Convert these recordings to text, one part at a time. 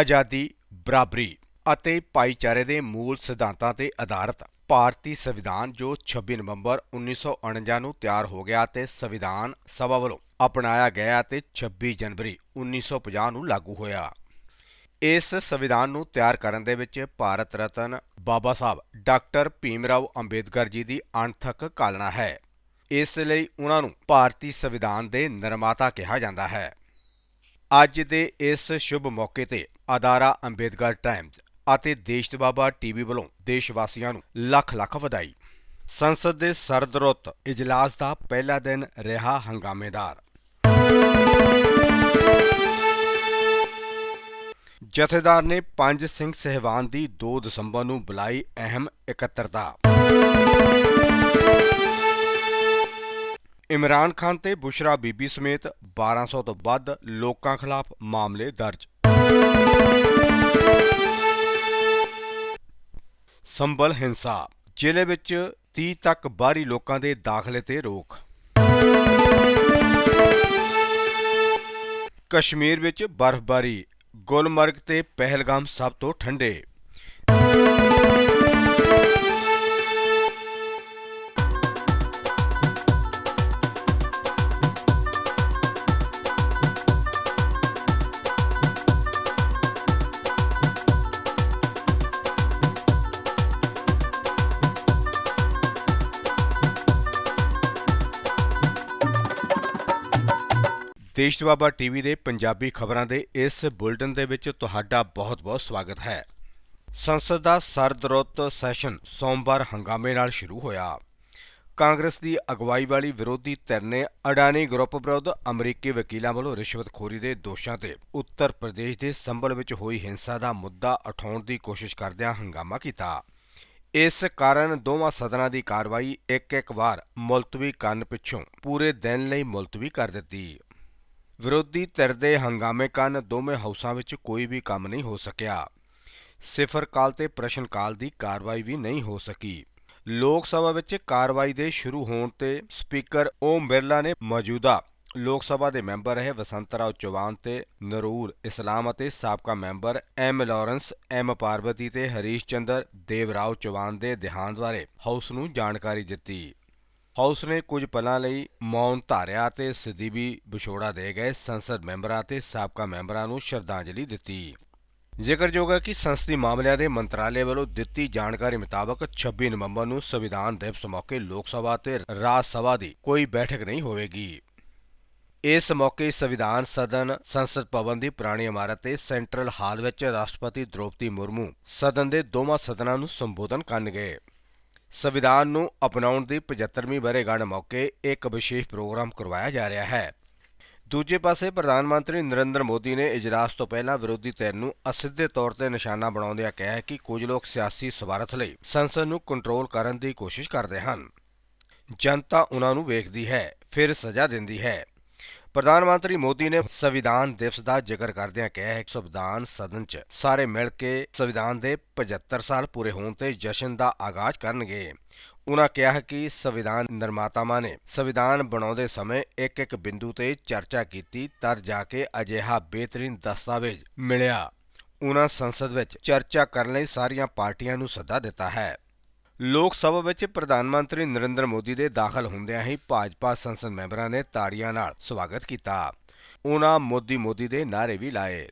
ਆਜ਼ਾਦੀ, ਬਰਾਬਰੀ ਅਤੇ ਭਾਈਚਾਰੇ ਦੇ ਮੂਲ ਸਿਧਾਂਤਾਂ ਤੇ ਆਧਾਰਿਤ ਭਾਰਤੀ ਸੰਵਿਧਾਨ ਜੋ 26 ਨਵੰਬਰ 1949 ਨੂੰ ਤਿਆਰ ਹੋ ਗਿਆ ਤੇ ਸੰਵਿਧਾਨ ਸਭਾ ਵੱਲੋਂ ਅਪਣਾਇਆ ਗਿਆ ਤੇ 26 ਜਨਵਰੀ 1950 ਨੂੰ ਲਾਗੂ ਹੋਇਆ। ਇਸ ਸੰਵਿਧਾਨ ਨੂੰ ਤਿਆਰ ਕਰਨ ਦੇ ਵਿੱਚ ਭਾਰਤ ਰਤਨ ਬਾਬਾ ਸਾਹਿਬ ਡਾਕਟਰ ਭੀਮ ਰਾਓ ਅੰਬੇਦਕਰ ਜੀ ਦੀ ਅਣਥੱਕ ਕਾਲਣਾ ਹੈ। ਇਸ ਲਈ ਉਹਨਾਂ ਨੂੰ ਭਾਰਤੀ ਸੰਵਿਧਾਨ ਦੇ ਨਿਰਮਾਤਾ ਕਿਹਾ ਜਾਂਦਾ ਹੈ। ਅੱਜ ਦੇ ਇਸ ਸ਼ੁਭ ਮੌਕੇ ਤੇ ਅਦਾਰਾ ਅੰਬੇਦਕਰ ਟਾਈਮਜ਼ ਅਤੇ ਦੇਸ਼ ਬਾਬਾ ਟੀਵੀ ਵੱਲੋਂ ਦੇਸ਼ ਵਾਸੀਆਂ ਨੂੰ ਲੱਖ ਲੱਖ ਵਧਾਈ। ਸੰਸਦ ਦੇ ਸਰਦਰੁੱਤ ਇਜਲਾਸ ਦਾ ਪਹਿਲਾ ਦਿਨ ਰਿਹਾ ਹੰਗਾਮੇਦਾਰ। ਜਥੇਦਾਰ ਨੇ ਪੰਜ ਸਿੰਘ ਸਹਿਬਾਨ ਦੀ 2 ਦਸੰਬਰ ਨੂੰ ਬੁਲਾਈ ਅਹਿਮ ਇਕੱਤਰਤਾ। ਇਮਰਾਨ ਖਾਨ ਤੇ ਬੁਸ਼ਰਾ ਬੀਬੀ ਸਮੇਤ 1200 ਤੋਂ ਵੱਧ ਲੋਕਾਂ ਖਿਲਾਫ ਮਾਮਲੇ ਦਰਜ। ਸੰਭਲ ਹਿੰਸਾ, ਜ਼ਿਲ੍ਹੇ ਵਿੱਚ 30 ਤੱਕ ਬਾਹਰੀ ਲੋਕਾਂ ਦੇ ਦਾਖਲੇ ਤੇ ਰੋਕ। ਕਸ਼ਮੀਰ ਵਿੱਚ ਬਰਫ਼ਬਾਰੀ, ਗੁਲਮਰਗ ਤੇ ਪਹਿਲਗਾਮ ਸਭ ਤੋਂ ਠੰਡੇ। ਦੇਸ਼ ਬਾਬਾ ਟੀਵੀ ਦੇ ਪੰਜਾਬੀ ਖਬਰਾਂ ਦੇ ਇਸ ਬੁਲਟਨ ਦੇ ਵਿੱਚ ਤੁਹਾਡਾ ਬਹੁਤ-ਬਹੁਤ ਸਵਾਗਤ ਹੈ। ਸੰਸਦ ਦਾ ਸਰਦਰੁੱਤ ਸੈਸ਼ਨ ਸੋਮਵਾਰ ਹੰਗਾਮੇ ਨਾਲ ਸ਼ੁਰੂ ਹੋਇਆ। ਕਾਂਗਰਸ ਦੀ ਅਗਵਾਈ ਵਾਲੀ ਵਿਰੋਧੀ ਧਿਰ ਨੇ ਅਡਾਨੀ ਗਰੁੱਪ ਵਿਰੁੱਧ ਅਮਰੀਕੀ ਵਕੀਲਾਂ ਵੱਲੋਂ ਰਿਸ਼ਵਤਖੋਰੀ ਦੇ ਦੋਸ਼ਾਂ ਤੇ ਉੱਤਰ ਪ੍ਰਦੇਸ਼ ਦੇ ਸੰਭਲ ਵਿੱਚ ਹੋਈ ਹਿੰਸਾ ਦਾ ਮੁੱਦਾ ਉਠਾਉਣ ਦੀ ਕੋਸ਼ਿਸ਼ ਕਰਦਿਆਂ ਹੰਗਾਮਾ ਕੀਤਾ। ਇਸ ਕਾਰਨ ਦੋਵਾਂ ਸਦਨਾਂ ਦੀ ਕਾਰਵਾਈ ਇੱਕ-ਇੱਕ ਵਾਰ ਮੁਲਤਵੀ ਕਰਨ ਪਿੱਛੋਂ ਪੂਰੇ ਦਿਨ ਲਈ ਮੁਲਤਵੀ ਕਰ ਦਿੱਤੀ। ਵਿਰੋਧੀ ਧਿਰ ਦੇ ਹੰਗਾਮੇ ਕਾਰਨ ਦੋਵੇਂ ਹਾਊਸਾਂ ਵਿੱਚ ਕੋਈ ਵੀ ਕੰਮ ਨਹੀਂ ਹੋ ਸਕਿਆ। ਸਿਫਰ ਕਾਲ ਤੇ ਪ੍ਰਸ਼ਨ ਕਾਲ ਦੀ ਕਾਰਵਾਈ ਵੀ ਨਹੀਂ ਹੋ ਸਕੀ। ਲੋਕ ਸਭਾ ਵਿੱਚ ਕਾਰਵਾਈ ਦੇ ਸ਼ੁਰੂ ਹੋਣ ਤੇ ਸਪੀਕਰ ਓਮ ਬਿਰਲਾ ਨੇ ਮੌਜੂਦਾ ਲੋਕ ਸਭਾ ਦੇ ਮੈਂਬਰ ਰਹੇ ਵਸੰਤ ਰਾਓ ਚੌਹਾਨ ਤੇ ਨਰੂਰ ਇਸਲਾਮ ਅਤੇ ਸਾਬਕਾ member M Lawrence, M Parvathi ਤੇ ਹਰੀਸ਼ ਚੰਦਰ ਦੇਵਰਾਓ ਚੌਹਾਨ ਦੇ ਦੇਹਾਂਤ ਬਾਰੇ ਹਾਊਸ ਨੂੰ ਜਾਣਕਾਰੀ ਦਿੱਤੀ। ਹਾਊਸ ਨੇ ਕੁਝ ਪਲਾਂ ਲਈ ਮੌਨ ਧਾਰਿਆ ਤੇ ਸਦੀਬੀ ਵਿਛੋੜਾ ਦੇ ਗਏ ਸੰਸਦ ਮੈਂਬਰਾਂ ਤੇ ਸਾਬਕਾ ਮੈਂਬਰਾਂ ਨੂੰ ਸ਼ਰਧਾਂਜਲੀ ਦਿੱਤੀ। ਜ਼ਿਕਰਯੋਗ ਹੈ ਕਿ ਸੰਸਦੀ ਮਾਮਲਿਆਂ ਦੇ ਮੰਤਰਾਲੇ ਵੱਲੋਂ ਦਿੱਤੀ ਜਾਣਕਾਰੀ ਮੁਤਾਬਕ 26 ਨਵੰਬਰ ਨੂੰ ਸੰਵਿਧਾਨ ਦਿਵਸ ਮੌਕੇ ਲੋਕ ਸਭਾ ਤੇ ਰਾਜ ਸਭਾ ਦੀ ਕੋਈ ਬੈਠਕ ਨਹੀਂ ਹੋਵੇਗੀ। ਇਸ ਮੌਕੇ ਸੰਵਿਧਾਨ ਸਦਨ, ਸੰਸਦ ਭਵਨ ਦੀ ਪੁਰਾਣੀ ਇਮਾਰਤ ਤੇ ਸੈਂਟਰਲ ਹਾਲ ਵਿੱਚ ਰਾਸ਼ਟਰਪਤੀ ਦ੍ਰੋਪਦੀ ਮੁਰਮੂ ਸਦਨ ਦੇ ਦੋਵਾਂ ਸਦਨਾਂ ਨੂੰ ਸੰਬੋਧਨ ਕਰਨਗੇ। ਸੰਵਿਧਾਨ ਨੂੰ ਅਪਣਾਉਣ ਦੀ 75ਵੀਂ ਵਰ੍ਹੇਗੰਢ ਮੌਕੇ ਇੱਕ ਵਿਸ਼ੇਸ਼ ਪ੍ਰੋਗਰਾਮ ਕਰਵਾਇਆ ਜਾ ਰਿਹਾ ਹੈ। ਦੂਜੇ ਪਾਸੇ ਪ੍ਰਧਾਨ ਮੰਤਰੀ ਨਰਿੰਦਰ ਮੋਦੀ ਨੇ ਇਜਲਾਸ ਤੋਂ ਪਹਿਲਾਂ ਵਿਰੋਧੀ ਧਿਰ ਨੂੰ ਅਸਿੱਧੇ ਤੌਰ ਤੇ ਨਿਸ਼ਾਨਾ ਬਣਾਉਂਦਿਆਂ ਕਿਹਾ ਕਿ ਕੁਝ ਲੋਕ ਸਿਆਸੀ ਸਵਾਰਥ ਲਈ ਸੰਸਦ ਨੂੰ ਕੰਟਰੋਲ ਕਰਨ ਦੀ ਕੋਸ਼ਿਸ਼ ਕਰਦੇ ਹਨ। ਜਨਤਾ ਉਹਨਾਂ ਨੂੰ ਵੇਖਦੀ ਹੈ, ਫਿਰ ਸਜ਼ਾ ਦਿੰਦੀ ਹੈ। ਪ੍ਰਧਾਨ ਮੰਤਰੀ ਮੋਦੀ ਨੇ ਸੰਵਿਧਾਨ ਦਿਵਸ ਦਾ ਜ਼ਿਕਰ ਕਰਦਿਆਂ ਕਿਹਾ ਹੈ ਕਿ ਸੰਵਿਧਾਨ ਸਦਨ 'ਚ ਸਾਰੇ ਮਿਲ ਕੇ ਸੰਵਿਧਾਨ ਦੇ 75 ਸਾਲ ਪੂਰੇ ਹੋਣ ਤੇ ਜਸ਼ਨ ਦਾ ਆਗਾਜ਼ ਕਰਨਗੇ। ਉਨ੍ਹਾਂ ਕਿਹਾ ਕਿ ਸੰਵਿਧਾਨ ਨਿਰਮਾਤਾਵਾਂ ਨੇ ਸੰਵਿਧਾਨ ਬਣਾਉਂਦੇ ਸਮੇਂ ਇੱਕ ਇੱਕ ਬਿੰਦੂ ਤੇ ਚਰਚਾ ਕੀਤੀ ਤਰ ਜਾ ਕੇ ਅਜਿਹਾ ਬਿਹਤਰੀਨ ਦਸਤਾਵੇਜ਼ ਮਿਲਿਆ। ਉਨ੍ਹਾਂ ਸੰਸਦ ਵਿੱਚ ਚਰਚਾ ਕਰਨ ਲਈ ਸਾਰੀਆਂ ਪਾਰਟੀਆਂ ਨੂੰ ਸੱਦਾ ਦਿੱਤਾ ਹੈ। ਲੋਕ ਸਭਾ ਵਿੱਚ ਪ੍ਰਧਾਨ ਮੰਤਰੀ ਨਰਿੰਦਰ ਮੋਦੀ ਦੇ ਦਾਖਲ ਹੁੰਦਿਆਂ ਹੀ ਭਾਜਪਾ ਸੰਸਦ ਮੈਂਬਰਾਂ ਨੇ ਤਾੜੀਆਂ ਨਾਲ ਸਵਾਗਤ ਕੀਤਾ। ਉਹਨਾਂ ਮੋਦੀ ਮੋਦੀ ਦੇ ਨਾਅਰੇ ਵੀ ਲਾਏ।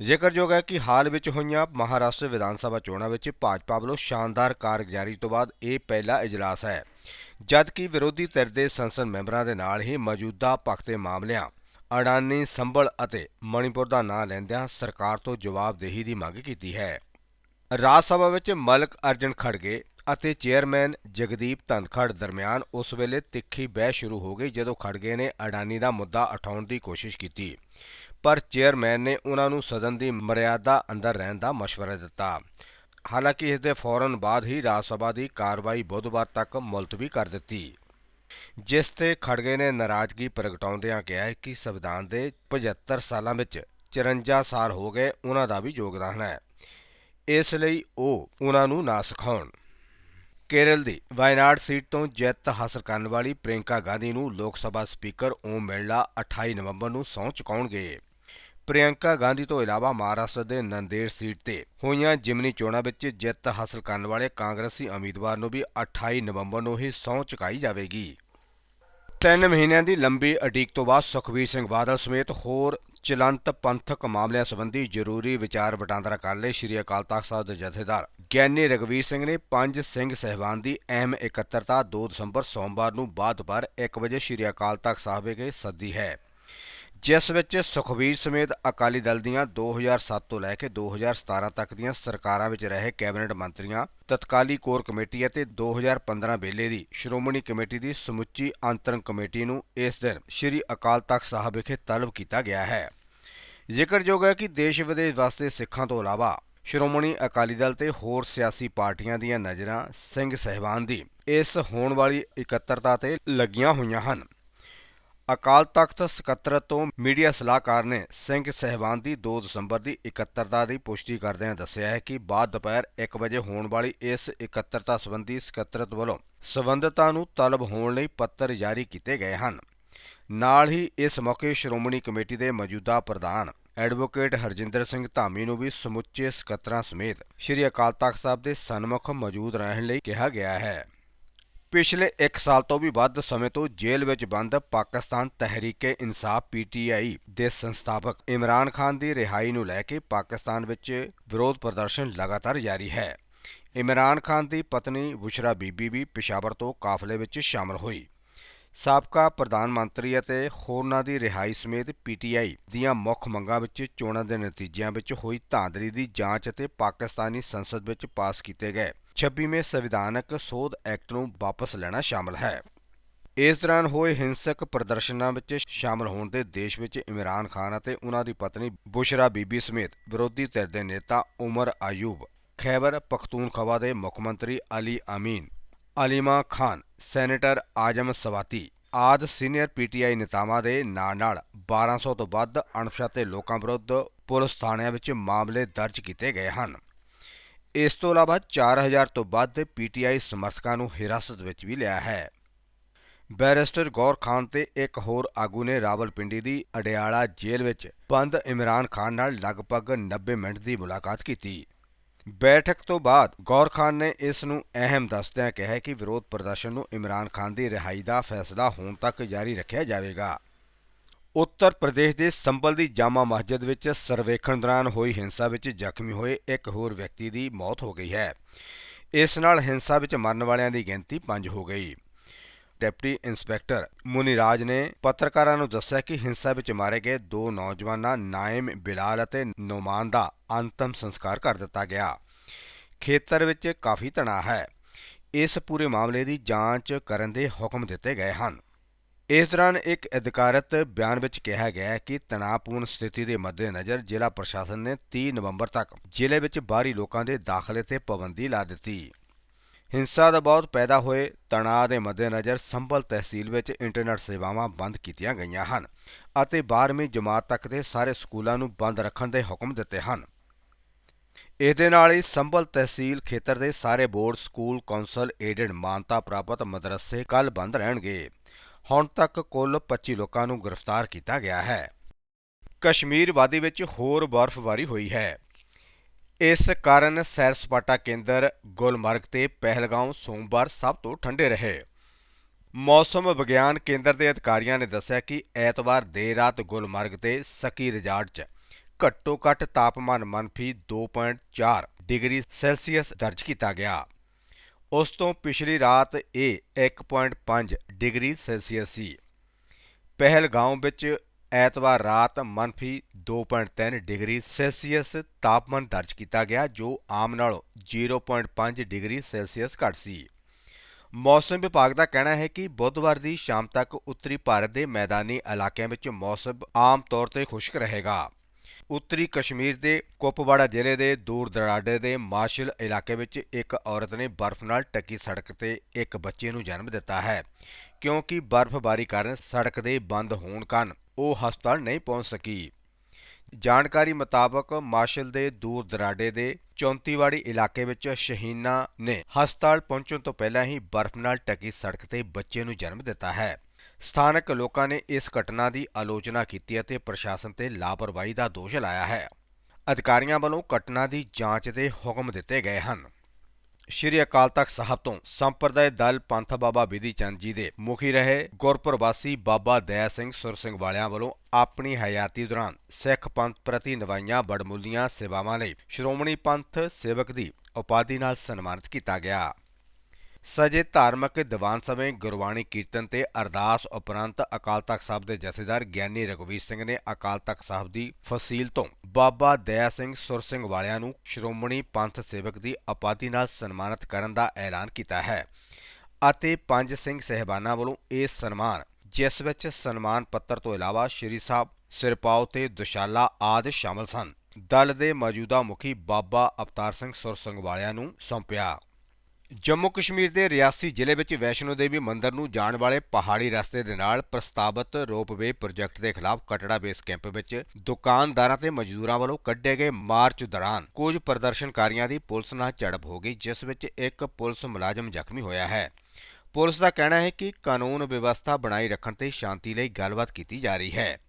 ਜ਼ਿਕਰਯੋਗ ਹੈ ਕਿ ਹਾਲ ਵਿੱਚ ਹੋਈਆਂ ਮਹਾਰਾਸ਼ਟਰ ਵਿਧਾਨ ਸਭਾ ਚੋਣਾਂ ਵਿੱਚ ਭਾਜਪਾ ਵੱਲੋਂ ਸ਼ਾਨਦਾਰ ਕਾਰਗੁਜ਼ਾਰੀ ਤੋਂ ਬਾਅਦ ਇਹ ਪਹਿਲਾ ਇਜਲਾਸ ਹੈ, ਜਦਕਿ ਵਿਰੋਧੀ ਧਿਰ ਦੇ ਸੰਸਦ ਮੈਂਬਰਾਂ ਦੇ ਨਾਲ ਹੀ ਮੌਜੂਦਾ ਪੱਖ ਦੇ ਮਾਮਲਿਆਂ, ਅਡਾਨੀ, ਸੰਭਲ ਅਤੇ ਮਣੀਪੁਰ ਦਾ ਨਾਂ ਲੈਂਦਿਆਂ ਸਰਕਾਰ ਤੋਂ ਜਵਾਬਦੇਹੀ ਦੀ ਮੰਗ ਕੀਤੀ ਹੈ। ਰਾਜ ਸਭਾ ਵਿੱਚ ਮਲਕ ਅਰਜਨ ਖੜਗੇ ਅਤੇ ਚੇਅਰਮੈਨ ਜਗਦੀਪ ਧਨਖੜ ਦਰਮਿਆਨ ਉਸ ਵੇਲੇ ਤਿੱਖੀ ਬਹਿਸ ਸ਼ੁਰੂ ਹੋ ਗਈ ਜਦੋਂ ਖੜਗੇ ਨੇ ਅਡਾਨੀ ਦਾ ਮੁੱਦਾ ਉਠਾਉਣ ਦੀ ਕੋਸ਼ਿਸ਼ ਕੀਤੀ। ਪਰ ਚੇਅਰਮੈਨ ਨੇ ਉਹਨਾਂ ਨੂੰ ਸਦਨ ਦੀ ਮਰਿਆਦਾ ਅੰਦਰ ਰਹਿਣ ਦਾ ਮਸ਼ਵਰਾ ਦਿੱਤਾ। ਹਾਲਾਂਕਿ ਇਸ ਦੇ ਫੌਰਨ ਬਾਅਦ ਹੀ ਰਾਜ ਸਭਾ ਦੀ ਕਾਰਵਾਈ ਬੁੱਧਵਾਰ ਤੱਕ ਮੁਲਤਵੀ ਕਰ ਦਿੱਤੀ। ਜਿਸ ਤੇ ਖੜਗੇ ਨੇ ਨਾਰਾਜ਼ਗੀ ਪ੍ਰਗਟਾਉਂਦਿਆਂ ਕਿਹਾ ਹੈ ਕਿ ਸੰਵਿਧਾਨ ਦੇ 75 ਸਾਲਾਂ ਵਿੱਚ 54 ਸਾਲ ਹੋ ਗਏ, ਉਹਨਾਂ ਦਾ ਵੀ ਯੋਗਦਾਨ ਹੈ। ਇਸ ਲਈ ਉਹ ਉਹਨਾਂ ਨੂੰ ਨਾ ਸਿਖਾਉਣ। ਕੇਰਲ ਦੀ ਵਾਇਨਾਡ ਸੀਟ ਤੋਂ ਜਿੱਤ ਹਾਸਲ ਕਰਨ ਵਾਲੀ ਪ੍ਰਿੰਕਾ ਗਾਂਧੀ ਨੂੰ ਲੋਕ ਸਭਾ ਸਪੀਕਰ ਓਮ ਬਿਰਲਾ 28 ਨਵੰਬਰ ਨੂੰ ਸਹੁੰ ਚੁਕਾਉਣਗੇ। ਪ੍ਰਿਯੰਕਾ ਗਾਂਧੀ ਤੋਂ ਇਲਾਵਾ ਮਹਾਰਾਸ਼ਟਰ ਦੇ ਨੰਦੇੜ ਸੀਟ ਤੇ ਹੋਈਆਂ ਜਿਮਨੀ ਚੋਣਾਂ ਵਿੱਚ ਜਿੱਤ ਹਾਸਲ ਕਰਨ ਵਾਲੇ ਕਾਂਗਰਸੀ ਉਮੀਦਵਾਰ ਨੂੰ ਵੀ 28 ਨਵੰਬਰ ਨੂੰ ਹੀ ਸਹੁੰ ਚੁਕਾਈ ਜਾਵੇਗੀ। ਤਿੰਨ ਮਹੀਨਿਆਂ ਦੀ ਲੰਬੀ ਅਡੀਕ ਤੋਂ ਬਾਅਦ ਸੁਖਬੀਰ ਸਿੰਘ ਬਾਦਲ ਸਮੇਤ ਹੋਰ ਚਲੰਤ ਪੰਥਕ ਮਾਮਲਿਆਂ ਸੰਬੰਧੀ ਜ਼ਰੂਰੀ ਵਿਚਾਰ ਵਟਾਂਦਰਾ ਕਰ ਲਈ ਸ੍ਰੀ ਅਕਾਲ ਤਖਤ ਸਾਹਿਬ ਦੇ ਜਥੇਦਾਰ। ਗਿਆਨੀ ਰਗਵੀਰ ਸਿੰਘ ਨੇ ਪੰਜ ਸਿੰਘ ਸਹਿਬਾਨ ਦੀ ਅਹਿਮ ਇਕੱਤਰਤਾ 2 ਦਸੰਬਰ ਸੋਮਵਾਰ ਨੂੰ ਬਾਅਦ ਦੁਪਹਿਰ 1 ਵਜੇ ਸ੍ਰੀ ਅਕਾਲ ਤਖਤ ਸਾਹਿਬ ਵਿਖੇ ਸੱਦੀ ਹੈ। ਜਿਸ ਵਿੱਚ ਸੁਖਬੀਰ ਸਮੇਤ ਅਕਾਲੀ ਦਲ ਦੀਆਂ 2007 ਤੋਂ ਲੈ ਕੇ 2017 ਤੱਕ ਦੀਆਂ ਸਰਕਾਰਾਂ ਵਿੱਚ ਰਹੇ ਕੈਬਨਿਟ ਮੰਤਰੀਆਂ, ਤਤਕਾਲੀ ਕੋਰ ਕਮੇਟੀ ਅਤੇ 2015 ਵੇਲੇ ਦੀ ਸ਼੍ਰੋਮਣੀ ਕਮੇਟੀ ਦੀ ਸਮੁੱਚੀ ਅੰਤਰੰਗ ਕਮੇਟੀ ਨੂੰ ਇਸ ਦਿਨ ਸ੍ਰੀ ਅਕਾਲ ਤਖਤ ਸਾਹਿਬ ਵਿਖੇ ਤਲਬ ਕੀਤਾ ਗਿਆ ਹੈ। ਜ਼ਿਕਰਯੋਗ ਹੈ ਕਿ ਦੇਸ਼ ਵਿਦੇਸ਼ ਵਾਸਤੇ ਸਿੱਖਾਂ ਤੋਂ ਇਲਾਵਾ ਸ਼੍ਰੋਮਣੀ ਅਕਾਲੀ ਦਲ ਤੇ ਹੋਰ ਸਿਆਸੀ ਪਾਰਟੀਆਂ ਦੀਆਂ ਨਜ਼ਰਾਂ ਸਿੰਘ ਸਹਿਬਾਨ ਦੀ ਇਸ ਹੋਣ ਵਾਲੀ ਇਕੱਤਰਤਾ ਤੇ ਲੱਗੀਆਂ ਹੋਈਆਂ ਹਨ। ਅਕਾਲ ਤਖਤ ਸਕੱਤਰ ਤੋਂ ਮੀਡੀਆ ਸਲਾਹਕਾਰ ਨੇ ਸਿੰਘ ਸਹਿਬਾਨ ਦੀ 2 ਦਸੰਬਰ ਦੀ ਇਕੱਤਰਤਾ ਦੀ ਪੁਸ਼ਟੀ ਕਰਦਿਆਂ ਦੱਸਿਆ ਹੈ ਕਿ ਬਾਅਦ ਦੁਪਹਿਰ 1 ਵਜੇ ਹੋਣ ਵਾਲੀ ਇਸ ਇਕੱਤਰਤਾ ਸੰਬੰਧੀ ਸਕੱਤਰਤ ਵੱਲੋਂ ਸਬੰਧਤਾਂ ਨੂੰ ਤਲਬ ਹੋਣ ਲਈ ਪੱਤਰ ਜਾਰੀ ਕੀਤੇ ਗਏ ਹਨ। ਨਾਲ ਹੀ ਇਸ ਮੌਕੇ ਸ਼੍ਰੋਮਣੀ ਕਮੇਟੀ ਦੇ ਮੌਜੂਦਾ ਪ੍ਰਧਾਨ ਐਡਵੋਕੇਟ ਹਰਜਿੰਦਰ ਸਿੰਘ ਧਾਮੀ ਨੂੰ ਵੀ ਸਮੁੱਚੇ ਸਕੱਤਰਾਂ ਸਮੇਤ ਸ੍ਰੀ ਅਕਾਲ ਤਖਤ ਸਾਹਿਬ ਦੇ ਸਨਮੁਖ ਮੌਜੂਦ ਰਹਿਣ ਲਈ ਕਿਹਾ ਗਿਆ ਹੈ। ਪਿਛਲੇ 1 ਸਾਲ ਤੋਂ ਵੀ ਵੱਧ ਸਮੇਂ ਤੋਂ ਜੇਲ੍ਹ ਵਿੱਚ ਬੰਦ ਪਾਕਿਸਤਾਨ ਤਹਿਰੀਕੇ ਇਨਸਾਫ ਪੀਟੀਆਈ ਦੇ ਸੰਸਥਾਪਕ ਇਮਰਾਨ ਖਾਨ ਦੀ ਰਿਹਾਈ ਨੂੰ ਲੈ ਕੇ ਪਾਕਿਸਤਾਨ ਵਿੱਚ ਵਿਰੋਧ ਪ੍ਰਦਰਸ਼ਨ ਲਗਾਤਾਰ ਜਾਰੀ ਹੈ। ਇਮਰਾਨ ਖਾਨ ਦੀ ਪਤਨੀ ਬੁਸ਼ਰਾ ਬੀਬੀ ਵੀ ਪਿਸ਼ਾਵਰ ਤੋਂ ਕਾਫਲੇ ਵਿੱਚ ਸ਼ਾਮਲ ਹੋਈ। ਸਾਬਕਾ ਪ੍ਰਧਾਨ ਮੰਤਰੀ ਅਤੇ ਹੋਰਨਾਂ ਦੀ ਰਿਹਾਈ ਸਮੇਤ ਪੀਟੀਆਈ ਦੀਆਂ ਮੁੱਖ ਮੰਗਾਂ ਵਿੱਚ ਚੋਣਾਂ ਦੇ ਨਤੀਜਿਆਂ ਵਿੱਚ ਹੋਈ ਧਾਂਦਲੀ ਦੀ ਜਾਂਚ ਅਤੇ ਪਾਕਿਸਤਾਨੀ ਸੰਸਦ ਵਿੱਚ ਪਾਸ ਕੀਤੇ ਗਏ। 26ਵੇਂ ਸੰਵਿਧਾਨਕ ਸੋਧ ਐਕਟ ਨੂੰ ਵਾਪਸ ਲੈਣਾ ਸ਼ਾਮਲ ਹੈ। ਇਸ ਦੌਰਾਨ ਹੋਏ ਹਿੰਸਕ ਪ੍ਰਦਰਸ਼ਨਾਂ ਵਿੱਚ ਸ਼ਾਮਲ ਹੋਣ ਦੇ ਦੇਸ਼ ਵਿੱਚ ਇਮਰਾਨ ਖਾਨ ਅਤੇ ਉਹਨਾਂ ਦੀ ਪਤਨੀ ਬੁਸ਼ਰਾ ਬੀਬੀ ਸਮੇਤ ਵਿਰੋਧੀ ਧਿਰ ਦੇ ਨੇਤਾ ਉਮਰ ਆਯੂਬ, ਖੈਬਰ ਪਖਤੂਨਖਵਾ ਦੇ ਮੁੱਖ ਮੰਤਰੀ ਅਲੀ ਅਮੀਨ, ਅਲੀਮਾ ਖਾਨ, ਸੈਨੇਟਰ ਆਜਮ ਸਵਾਤੀ ਆਦ ਸੀਨੀਅਰ ਪੀਟੀਆਈ ਨੇਤਾਵਾਂ ਦੇ ਨਾਲ ਨਾਲ 1200 ਤੋਂ ਵੱਧ ਅਣਪਛਾਤੇ ਲੋਕਾਂ ਵਿਰੁੱਧ ਪੁਲਿਸ ਥਾਣਿਆਂ ਵਿੱਚ ਮਾਮਲੇ ਦਰਜ ਕੀਤੇ ਗਏ ਹਨ। ਇਸ ਤੋਂ ਇਲਾਵਾ 4000 ਤੋਂ ਵੱਧ ਪੀਟੀਆਈ ਸਮਰਥਕਾਂ ਨੂੰ ਹਿਰਾਸਤ ਵਿੱਚ ਵੀ ਲਿਆ ਹੈ। ਬੈਰਿਸਟਰ ਗੌਰ ਖਾਨ ਤੇ ਇੱਕ ਹੋਰ ਆਗੂ ਨੇ ਰਾਵਲਪਿੰਡੀ ਦੀ ਅਡਿਆਲਾ ਜੇਲ੍ਹ ਵਿੱਚ ਬੰਦ ਇਮਰਾਨ ਖਾਨ ਨਾਲ ਲਗਭਗ 90 ਮਿੰਟ ਦੀ ਮੁਲਾਕਾਤ ਕੀਤੀ। ਬੈਠਕ ਤੋਂ ਬਾਅਦ ਗੌਰ ਖਾਨ ਨੇ ਇਸ ਨੂੰ ਅਹਿਮ ਦੱਸਦਿਆਂ ਕਿਹਾ ਕਿ ਵਿਰੋਧ ਪ੍ਰਦਰਸ਼ਨ ਨੂੰ ਇਮਰਾਨ ਖਾਨ ਦੀ ਰਿਹਾਈ ਦਾ ਫੈਸਲਾ ਹੋਣ ਤੱਕ ਜਾਰੀ ਰੱਖਿਆ ਜਾਵੇਗਾ। ਉੱਤਰ ਪ੍ਰਦੇਸ਼ ਦੇ ਸੰਬਲ ਦੀ ਜਾਮਾ ਮਸਜਿਦ ਵਿੱਚ ਸਰਵੇਖਣ ਦੌਰਾਨ ਹੋਈ ਹਿੰਸਾ ਵਿੱਚ ਜ਼ਖਮੀ ਹੋਏ ਇੱਕ ਹੋਰ ਵਿਅਕਤੀ ਦੀ ਮੌਤ ਹੋ ਗਈ ਹੈ। ਇਸ ਨਾਲ ਹਿੰਸਾ ਵਿੱਚ ਮਰਨ ਵਾਲਿਆਂ ਦੀ ਗਿਣਤੀ 5 ਹੋ ਗਈ। ਡਿਪਟੀ ਇੰਸਪੈਕਟਰ ਮੁਨੀਰਾਜ ਨੇ ਪੱਤਰਕਾਰਾਂ ਨੂੰ ਦੱਸਿਆ ਕਿ ਹਿੰਸਾ ਵਿੱਚ ਮਾਰੇ ਗਏ ਦੋ ਨੌਜਵਾਨਾਂ ਨਾਇਮ ਬਿਲਾਲ ਅਤੇ ਨੋਮਾਨ ਦਾ ਅੰਤਮ ਸੰਸਕਾਰ ਕਰ ਦਿੱਤਾ ਗਿਆ। ਖੇਤਰ ਵਿੱਚ ਕਾਫੀ ਤਣਾਅ ਹੈ। ਇਸ ਪੂਰੇ ਮਾਮਲੇ ਦੀ ਜਾਂਚ ਕਰਨ ਦੇ ਹੁਕਮ ਦਿੱਤੇ ਗਏ ਹਨ। ਇਸ ਦੌਰਾਨ ਇੱਕ ਅਧਿਕਾਰਤ ਬਿਆਨ ਵਿੱਚ ਕਿਹਾ ਗਿਆ ਹੈ ਕਿ ਤਣਾਅਪੂਰਨ ਸਥਿਤੀ ਦੇ ਮੱਦੇਨਜ਼ਰ ਜ਼ਿਲ੍ਹਾ ਪ੍ਰਸ਼ਾਸਨ ਨੇ 30 ਨਵੰਬਰ ਤੱਕ ਜ਼ਿਲ੍ਹੇ ਵਿੱਚ ਬਾਹਰੀ ਲੋਕਾਂ ਦੇ ਦਾਖਲੇ ਤੇ ਪਾਬੰਦੀ ਲਾ ਦਿੱਤੀ। ਹਿੰਸਾ ਦਾ ਬਹੁਤ ਪੈਦਾ ਹੋਏ ਤਣਾਅ ਦੇ ਮੱਦੇਨਜ਼ਰ ਸੰਭਲ ਤਹਿਸੀਲ ਵਿੱਚ ਇੰਟਰਨੈਟ ਸੇਵਾਵਾਂ ਬੰਦ ਕੀਤੀਆਂ ਗਈਆਂ ਹਨ ਅਤੇ 12ਵੀਂ ਜਮਾਤ ਤੱਕ ਦੇ ਸਾਰੇ ਸਕੂਲਾਂ ਨੂੰ ਬੰਦ ਰੱਖਣ ਦੇ ਹੁਕਮ ਦਿੱਤੇ ਹਨ। ਇਸ ਦੇ ਨਾਲ ਹੀ ਸੰਭਲ ਤਹਿਸੀਲ ਖੇਤਰ ਦੇ ਸਾਰੇ ਬੋਰਡ, ਸਕੂਲ, ਕੌਂਸਲ, ਏਡਡ, ਮਾਨਤਾ ਪ੍ਰਾਪਤ ਮਦਰਸੇ ਕੱਲ ਬੰਦ ਰਹਿਣਗੇ। ਹੁਣ ਤੱਕ ਕੁੱਲ 25 ਲੋਕਾਂ ਨੂੰ ਗ੍ਰਿਫਤਾਰ ਕੀਤਾ ਗਿਆ ਹੈ। ਕਸ਼ਮੀਰ ਵਾਦੀ ਵਿੱਚ ਹੋਰ ਬਰਫ਼ਬਾਰੀ ਹੋਈ ਹੈ। ਇਸ ਕਾਰਨ ਸੈਰ ਸਪਾਟਾ ਕੇਂਦਰ ਗੁਲਮਰਗ ਤੇ ਪਹਿਲਗਾਉਂ ਸੋਮਵਾਰ ਸਭ ਤੋਂ ਠੰਡੇ ਰਹੇ। ਮੌਸਮ ਵਿਗਿਆਨ ਕੇਂਦਰ ਦੇ ਅਧਿਕਾਰੀਆਂ ਨੇ ਦੱਸਿਆ ਕਿ ਐਤਵਾਰ ਦੇਰ ਰਾਤ ਗੁਲਮਰਗ ਤੇ ਸਕੀ ਰਿਜ਼ਾਰਟ 'ਚ ਘੱਟੋ ਘੱਟ ਤਾਪਮਾਨ ਮੰਫੀ 2.4 ਡਿਗਰੀ ਸੈਲਸੀਅਸ ਦਰਜ ਕੀਤਾ ਗਿਆ। ਉਸ ਤੋਂ ਪਿਛਲੀ ਰਾਤ ਇਹ 1.5 ਡਿਗਰੀ ਸੈਲਸੀਅਸ ਸੀ। ਪਹਿਲਗਾਉਂ ਵਿੱਚ ਐਤਵਾਰ ਰਾਤ ਮੰਫੀ 2.3 ਡਿਗਰੀ ਸੈਲਸੀਅਸ ਤਾਪਮਾਨ ਦਰਜ ਕੀਤਾ ਗਿਆ, ਜੋ ਆਮ ਨਾਲੋਂ 0.5 ਡਿਗਰੀ ਸੈਲਸੀਅਸ ਘੱਟ ਸੀ। ਮੌਸਮ ਵਿਭਾਗ ਦਾ ਕਹਿਣਾ ਹੈ ਕਿ ਬੁੱਧਵਾਰ ਦੀ ਸ਼ਾਮ ਤੱਕ ਉੱਤਰੀ ਭਾਰਤ ਦੇ ਮੈਦਾਨੀ ਇਲਾਕਿਆਂ ਵਿੱਚ ਮੌਸਮ ਆਮ ਤੌਰ ਤੇ ਖੁਸ਼ਕ ਰਹੇਗਾ। ਉੱਤਰੀ ਕਸ਼ਮੀਰ ਦੇ ਕੁਪਵਾੜਾ ਜ਼ਿਲ੍ਹੇ ਦੇ ਦੂਰ ਦਰਾਡੇ ਦੇ ਮਾਸ਼ਲ ਇਲਾਕੇ ਵਿੱਚ ਇੱਕ ਔਰਤ ਨੇ ਬਰਫ਼ ਨਾਲ ਟੱਕੀ ਸੜਕ ਤੇ ਇੱਕ ਬੱਚੇ ਨੂੰ ਜਨਮ ਦਿੱਤਾ ਹੈ। ਕਿਉਂਕਿ ਬਰਫ਼ਬਾਰੀ ਕਾਰਨ ਸੜਕ ਦੇ ਬੰਦ ਹੋਣ ਕਾਰਨ ਉਹ ਹਸਪਤਾਲ ਨਹੀਂ ਪਹੁੰਚ ਸਕੀ। ਜਾਣਕਾਰੀ ਮੁਤਾਬਕ ਮਾਸ਼ਲ ਦੇ ਦੂਰ ਦਰਾਡੇ ਦੇ ਚੌਂਤੀਵਾੜੀ ਇਲਾਕੇ ਵਿੱਚ ਸ਼ਹੀਨਾ ਨੇ ਹਸਪਤਾਲ ਪਹੁੰਚਣ ਤੋਂ ਪਹਿਲਾਂ ਹੀ ਬਰਫ਼ ਨਾਲ ਟਕੀ ਸੜਕ ਤੇ ਬੱਚੇ ਨੂੰ ਜਨਮ ਦਿੱਤਾ ਹੈ। ਸਥਾਨਕ ਲੋਕਾਂ ਨੇ ਇਸ ਘਟਨਾ ਦੀ ਆਲੋਚਨਾ ਕੀਤੀ ਅਤੇ ਪ੍ਰਸ਼ਾਸਨ ਤੇ ਲਾਪਰਵਾਹੀ ਦਾ ਦੋਸ਼ ਲਾਇਆ ਹੈ। ਅਧਿਕਾਰੀਆਂ ਵੱਲੋਂ ਘਟਨਾ ਦੀ ਜਾਂਚ ਦੇ ਹੁਕਮ ਦਿੱਤੇ ਗਏ ਹਨ। ਸ਼੍ਰੀ ਅਕਾਲ ਤਖਤ ਸਾਹਿਬ ਤੋਂ ਸੰਪਰਦਾਇ ਦਲ ਪੰਥ ਬਾਬਾ ਬਿਧੀ ਚੰਦ ਜੀ ਦੇ ਮੁਖੀ ਰਹੇ ਗੁਰਪ੍ਰਵਾਸੀ ਬਾਬਾ ਦਇਆ ਸਿੰਘ ਸੁਰ ਸਿੰਘ ਵਾਲਿਆਂ ਵੱਲੋਂ ਆਪਣੀ ਹਯਾਤੀ ਦੌਰਾਨ ਸਿੱਖ ਪੰਥ ਪ੍ਰਤੀ ਨਿਭਾਈਆਂ ਬੜਮੁੱਲੀਆਂ ਸੇਵਾਵਾਂ ਲਈ ਸ਼੍ਰੋਮਣੀ ਪੰਥ ਸੇਵਕ ਦੀ ਉਪਾਧੀ ਨਾਲ ਸਨਮਾਨਿਤ ਕੀਤਾ ਗਿਆ। ਸਜੇ ਧਾਰਮਿਕ ਦੀਵਾਨ ਸਮੇਂ ਗੁਰਬਾਣੀ ਕੀਰਤਨ ਤੇ ਅਰਦਾਸ ਉਪਰੰਤ ਅਕਾਲ ਤਖਤ ਸਾਹਿਬ ਦੇ ਜਥੇਦਾਰ ਗਿਆਨੀ ਰਘਵੀਰ ਸਿੰਘ ਨੇ ਅਕਾਲ ਤਖਤ ਸਾਹਿਬ ਦੀ ਫਸੀਲ ਤੋਂ ਬਾਬਾ ਦਇਆ ਸਿੰਘ ਸੁਰ ਸਿੰਘ ਵਾਲਿਆਂ ਨੂੰ ਸ਼੍ਰੋਮਣੀ ਪੰਥ ਸੇਵਕ ਦੀ ਉਪਾਧੀ ਨਾਲ ਸਨਮਾਨਿਤ ਕਰਨ ਦਾ ਐਲਾਨ ਕੀਤਾ ਹੈ ਅਤੇ ਪੰਜ ਸਿੰਘ ਸਹਿਬਾਨਾਂ ਵੱਲੋਂ ਇਹ ਸਨਮਾਨ, ਜਿਸ ਵਿੱਚ ਸਨਮਾਨ ਪੱਤਰ ਤੋਂ ਇਲਾਵਾ ਸ਼੍ਰੀ ਸਾਹਿਬ ਸਿਰਪਾਓ ਤੇ ਦੁਸ਼ਾਲਾ ਆਦਿ ਸ਼ਾਮਲ ਸਨ। ਦਲ ਦੇ ਮੌਜੂਦਾ ਮੁਖੀ ਬਾਬਾ ਅਵਤਾਰ ਸਿੰਘ ਸੁਰ ਸਿੰਘ ਵਾਲਿਆਂ ਨੂੰ ਸੌਂਪਿਆ। ਜੰਮੂ ਕਸ਼ਮੀਰ ਦੇ ਰਿਆਸੀ ਜ਼ਿਲ੍ਹੇ ਵਿੱਚ ਵੈਸ਼ਨੋ ਦੇਵੀ ਮੰਦਿਰ ਨੂੰ ਜਾਣ ਵਾਲੇ ਪਹਾੜੀ ਰਸਤੇ ਦੇ ਨਾਲ ਪ੍ਰਸਤਾਵਿਤ ਰੋਪਵੇ ਪ੍ਰੋਜੈਕਟ ਦੇ ਖਿਲਾਫ ਕਟੜਾ ਬੇਸ ਕੈਂਪ ਵਿੱਚ ਦੁਕਾਨਦਾਰਾਂ ਤੇ ਮਜ਼ਦੂਰਾਂ ਵੱਲੋਂ ਕੱਢੇ ਗਏ ਮਾਰਚ ਦੌਰਾਨ ਕੁਝ ਪ੍ਰਦਰਸ਼ਨਕਾਰੀਆਂ ਦੀ ਪੁਲਿਸ ਨਾਲ ਝੜਪ ਹੋ ਗਈ, ਜਿਸ ਵਿੱਚ ਇੱਕ ਪੁਲਿਸ ਮੁਲਾਜ਼ਮ ਜ਼ਖਮੀ ਹੋਇਆ ਹੈ। ਪੁਲਿਸ ਦਾ ਕਹਿਣਾ ਹੈ ਕਿ ਕਾਨੂੰਨ ਵਿਵਸਥਾ ਬਣਾਈ ਰੱਖਣ ਤੇ ਸ਼ਾਂਤੀ ਲਈ ਗੱਲਬਾਤ ਕੀਤੀ ਜਾ ਰਹੀ ਹੈ।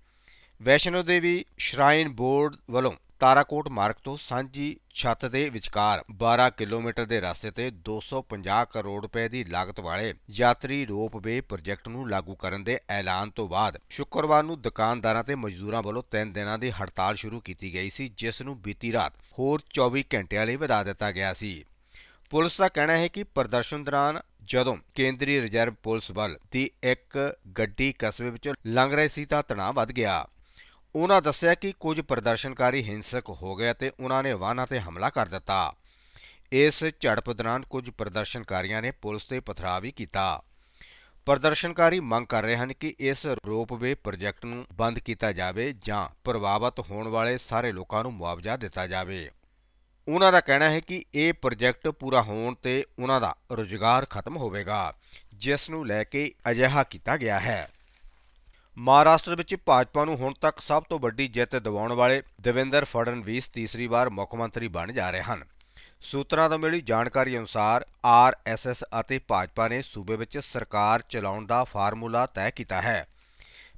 ਵੈਸ਼ਨੋ ਦੇਵੀ ਸ਼ਰਾਈਨ ਬੋਰਡ ਵੱਲੋਂ ਤਾਰਾਕੋਟ ਮਾਰਗ ਤੋਂ ਸਾਂਝੀ ਛੱਤ ਦੇ ਵਿਚਕਾਰ 12 ਕਿਲੋਮੀਟਰ ਦੇ ਰਸਤੇ ਤੇ 250 ਕਰੋੜ ਰੁਪਏ ਦੀ ਲਾਗਤ ਵਾਲੇ ਯਾਤਰੀ ਰੋਪਵੇ ਪ੍ਰੋਜੈਕਟ ਨੂੰ ਲਾਗੂ ਕਰਨ ਦੇ ਐਲਾਨ ਤੋਂ ਬਾਅਦ ਸ਼ੁੱਕਰਵਾਰ ਨੂੰ ਦੁਕਾਨਦਾਰਾਂ ਤੇ ਮਜ਼ਦੂਰਾਂ ਵੱਲੋਂ 3 ਦਿਨਾਂ ਦੀ ਹੜਤਾਲ ਸ਼ੁਰੂ ਕੀਤੀ ਗਈ ਸੀ, ਜਿਸ ਨੂੰ ਬੀਤੀ ਰਾਤ ਹੋਰ 24 ਘੰਟਿਆਂ ਲਈ ਵਧਾ ਦਿੱਤਾ ਗਿਆ ਸੀ। ਪੁਲਿਸ ਦਾ ਕਹਿਣਾ ਹੈ ਕਿ ਪ੍ਰਦਰਸ਼ਨ ਦੌਰਾਨ ਜਦੋਂ ਕੇਂਦਰੀ ਰਿਜ਼ਰਵ ਪੁਲਿਸ ਬਲ ਦੀ ਇੱਕ ਗੱਡੀ ਕਸਬੇ ਵਿੱਚੋਂ ਲੰਘ ਰਹੀ ਸੀ ਤਾਂ ਤਣਾਅ ਵੱਧ ਗਿਆ। ਉਹਨਾਂ ਦੱਸਿਆ ਕਿ ਕੁਝ ਪ੍ਰਦਰਸ਼ਨਕਾਰੀ ਹਿੰਸਕ ਹੋ ਗਏ ਅਤੇ ਉਹਨਾਂ ਨੇ ਵਾਹਨਾਂ ਤੇ ਹਮਲਾ ਕਰ ਦਿੱਤਾ। ਇਸ ਝੜਪ ਦੌਰਾਨ ਕੁਝ ਪ੍ਰਦਰਸ਼ਨਕਾਰੀਆਂ ਨੇ ਪੁਲਿਸ ਤੇ ਪਥਰਾਅ ਵੀ ਕੀਤਾ। ਪ੍ਰਦਰਸ਼ਨਕਾਰੀ ਮੰਗ ਕਰ ਰਹੇ ਹਨ ਕਿ ਇਸ ਰੋਪਵੇ ਪ੍ਰੋਜੈਕਟ ਨੂੰ ਬੰਦ ਕੀਤਾ ਜਾਵੇ ਜਾਂ ਪ੍ਰਭਾਵਿਤ ਹੋਣ ਵਾਲੇ ਸਾਰੇ ਲੋਕਾਂ ਨੂੰ ਮੁਆਵਜ਼ਾ ਦਿੱਤਾ ਜਾਵੇ। ਉਹਨਾਂ ਦਾ ਕਹਿਣਾ ਹੈ ਕਿ ਇਹ ਪ੍ਰੋਜੈਕਟ ਪੂਰਾ ਹੋਣ ਤੇ ਉਹਨਾਂ ਦਾ ਰੁਜ਼ਗਾਰ ਖਤਮ ਹੋਵੇਗਾ, ਜਿਸ ਨੂੰ ਲੈ ਕੇ ਅਜਿਹਾ ਕੀਤਾ ਗਿਆ ਹੈ। ਮਹਾਰਾਸ਼ਟਰ ਵਿੱਚ ਭਾਜਪਾ ਨੂੰ ਹੁਣ ਤੱਕ ਸਭ ਤੋਂ ਵੱਡੀ ਜਿੱਤ ਦਿਵਾਉਣ ਵਾਲੇ ਦੇਵੇਂਦਰ ਫੜਨਵੀਸ ਤੀਸਰੀ ਵਾਰ ਮੁੱਖ ਮੰਤਰੀ ਬਣ ਜਾ ਰਹੇ ਹਨ। ਸੂਤਰਾਂ ਤੋਂ ਮਿਲੀ ਜਾਣਕਾਰੀ ਅਨੁਸਾਰ ਆਰਐਸਐਸ ਅਤੇ ਭਾਜਪਾ ਨੇ ਸੂਬੇ ਵਿੱਚ ਸਰਕਾਰ ਚਲਾਉਣ ਦਾ ਫਾਰਮੂਲਾ ਤੈਅ ਕੀਤਾ ਹੈ।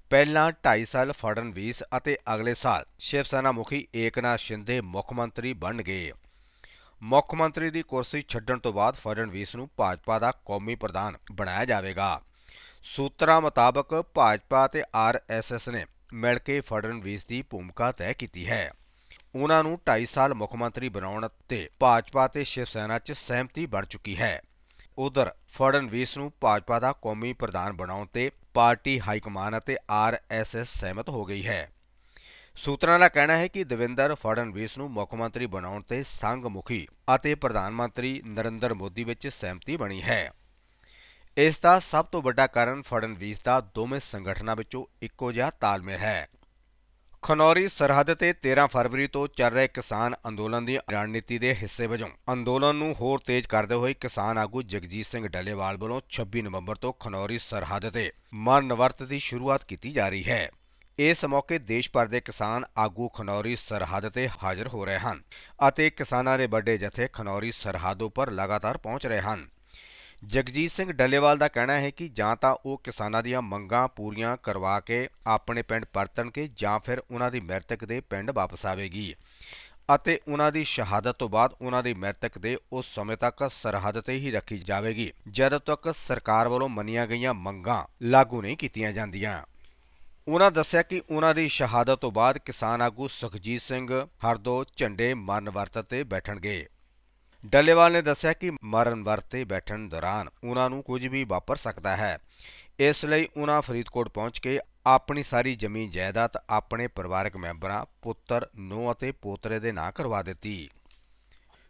ਪਹਿਲਾਂ 2.5 ਸਾਲ ਫੜਨਵੀਸ ਅਤੇ ਅਗਲੇ ਸਾਲ ਸ਼ਿਵ ਸੈਨਾ ਮੁਖੀ ਏਕਨਾਥ ਸ਼ਿੰਦੇ ਮੁੱਖ ਮੰਤਰੀ ਬਣਨਗੇ ਮੁੱਖ ਮੰਤਰੀ ਦੀ ਕੁਰਸੀ ਛੱਡਣ ਤੋਂ ਬਾਅਦ ਫੜਨਵੀਸ ਨੂੰ ਭਾਜਪਾ ਦਾ ਕੌਮੀ ਪ੍ਰਧਾਨ ਬਣਾਇਆ ਜਾਵੇਗਾ। ਸੂਤਰਾਂ ਮੁਤਾਬਕ ਭਾਜਪਾ ਅਤੇ ਆਰਐਸਐਸ ਨੇ ਮਿਲ ਕੇ ਫੜਨਵੀਸ ਦੀ ਭੂਮਿਕਾ ਤੈਅ ਕੀਤੀ ਹੈ। ਉਹਨਾਂ ਨੂੰ 2.5 ਸਾਲ ਮੁੱਖ ਮੰਤਰੀ ਬਣਾਉਣ ਤੇ ਭਾਜਪਾ ਤੇ ਸ਼ਿਵ ਸੈਨਾ 'ਚ ਸਹਿਮਤੀ ਬਣ ਚੁੱਕੀ ਹੈ। ਉਧਰ ਫੜਨਵੀਸ ਨੂੰ ਭਾਜਪਾ ਦਾ ਕੌਮੀ ਪ੍ਰਧਾਨ ਬਣਾਉਣ ਤੇ ਪਾਰਟੀ ਹਾਈਕਮਾਨ ਅਤੇ ਆਰਐਸਐਸ ਸਹਿਮਤ ਹੋ ਗਈ ਹੈ। ਸੂਤਰਾਂ ਦਾ ਕਹਿਣਾ ਹੈ ਕਿ ਦਵਿੰਦਰ ਫੜਨਵੀਸ ਨੂੰ ਮੁੱਖ ਮੰਤਰੀ ਬਣਾਉਣ ਤੇ ਸੰਘ ਮੁਖੀ ਅਤੇ ਪ੍ਰਧਾਨ ਮੰਤਰੀ ਨਰਿੰਦਰ ਮੋਦੀ ਵਿੱਚ ਸਹਿਮਤੀ ਬਣੀ ਹੈ। ਇਸ ਦਾ ਸਭ ਤੋਂ ਵੱਡਾ ਕਾਰਨ ਫੜਨਵੀਸ ਦਾ ਦੋਵੇਂ ਸੰਗਠਨਾਂ ਵਿੱਚੋਂ ਇੱਕੋ ਜਿਹਾ ਤਾਲਮੇਲ ਹੈ। ਖਨੌਰੀ ਸਰਹੱਦ ਤੇ 13 ਫਰਵਰੀ ਤੋਂ ਚੱਲ ਰਹੇ ਕਿਸਾਨ ਅੰਦੋਲਨ ਦੀ ਰਣਨੀਤੀ ਦੇ ਹਿੱਸੇ ਵਜੋਂ ਅੰਦੋਲਨ ਨੂੰ ਹੋਰ ਤੇਜ਼ ਕਰਦੇ ਹੋਏ ਕਿਸਾਨ ਆਗੂ ਜਗਜੀਤ ਸਿੰਘ ਡੱਲੇਵਾਲ ਵੱਲੋਂ 26 ਨਵੰਬਰ ਤੋਂ ਖਨੌਰੀ ਸਰਹੱਦ ਤੇ ਮਰਨ ਵਰਤ ਦੀ ਸ਼ੁਰੂਆਤ ਕੀਤੀ ਜਾ ਰਹੀ ਹੈ। ਇਸ ਮੌਕੇ ਦੇਸ਼ ਭਰ ਦੇ ਕਿਸਾਨ ਆਗੂ ਖਨੌਰੀ ਸਰਹੱਦ ਤੇ ਹਾਜ਼ਰ ਹੋ ਰਹੇ ਹਨ ਅਤੇ ਕਿਸਾਨਾਂ ਦੇ ਵੱਡੇ ਜਥੇ ਖਨੌਰੀ ਸਰਹੱਦ ਉੱਪਰ ਲਗਾਤਾਰ ਪਹੁੰਚ ਰਹੇ ਹਨ। ਜਗਜੀਤ ਸਿੰਘ ਡੱਲੇਵਾਲ ਦਾ ਕਹਿਣਾ ਹੈ ਕਿ ਜਾਂ ਤਾਂ ਉਹ ਕਿਸਾਨਾਂ ਦੀਆਂ ਮੰਗਾਂ ਪੂਰੀਆਂ ਕਰਵਾ ਕੇ ਆਪਣੇ ਪਿੰਡ ਪਰਤਣਗੇ ਜਾਂ ਫਿਰ ਉਹਨਾਂ ਦੀ ਮ੍ਰਿਤਕ ਦੇ ਪਿੰਡ ਵਾਪਸ ਆਵੇਗੀ। ਅਤੇ ਉਹਨਾਂ ਦੀ ਸ਼ਹਾਦਤ ਤੋਂ ਬਾਅਦ ਉਹਨਾਂ ਦੀ ਮ੍ਰਿਤਕ ਦੇ ਉਸ ਸਮੇਂ ਤੱਕ ਸਰਹੱਦ ਤੇ ਹੀ ਰੱਖੀ ਜਾਵੇਗੀ, ਜਦੋਂ ਤੱਕ ਸਰਕਾਰ ਵੱਲੋਂ ਮੰਨੀਆਂ ਗਈਆਂ ਮੰਗਾਂ ਲਾਗੂ ਨਹੀਂ ਕੀਤੀਆਂ ਜਾਂਦੀਆਂ। ਉਹਨਾਂ ਦੱਸਿਆ ਕਿ ਉਹਨਾਂ ਦੀ ਸ਼ਹਾਦਤ ਤੋਂ ਬਾਅਦ ਕਿਸਾਨ ਆਗੂ ਸੁਖਜੀਤ ਸਿੰਘ ਹਰਦੋ ਝੰਡੇ ਮਰਨ ਵਰਤ ਤੇ ਬੈਠਣਗੇ। ਡੱਲੇਵਾਲ ਨੇ ਦੱਸਿਆ ਕਿ ਮਰਨ ਵਰਤੇ ਬੈਠਣ ਦੌਰਾਨ ਉਹਨਾਂ ਨੂੰ ਕੁਝ ਵੀ ਵਾਪਰ ਸਕਦਾ ਹੈ। ਇਸ ਲਈ ਉਹਨਾਂ ਫਰੀਦਕੋਟ ਪਹੁੰਚ ਕੇ ਆਪਣੀ ਸਾਰੀ ਜ਼ਮੀਨ ਜਾਇਦਾਦ ਆਪਣੇ ਪਰਿਵਾਰਕ ਮੈਂਬਰਾਂ, ਪੁੱਤਰ ਨੂੰ ਅਤੇ ਪੋਤਰੇ ਦੇ ਨਾਂ ਕਰਵਾ ਦਿੱਤੀ।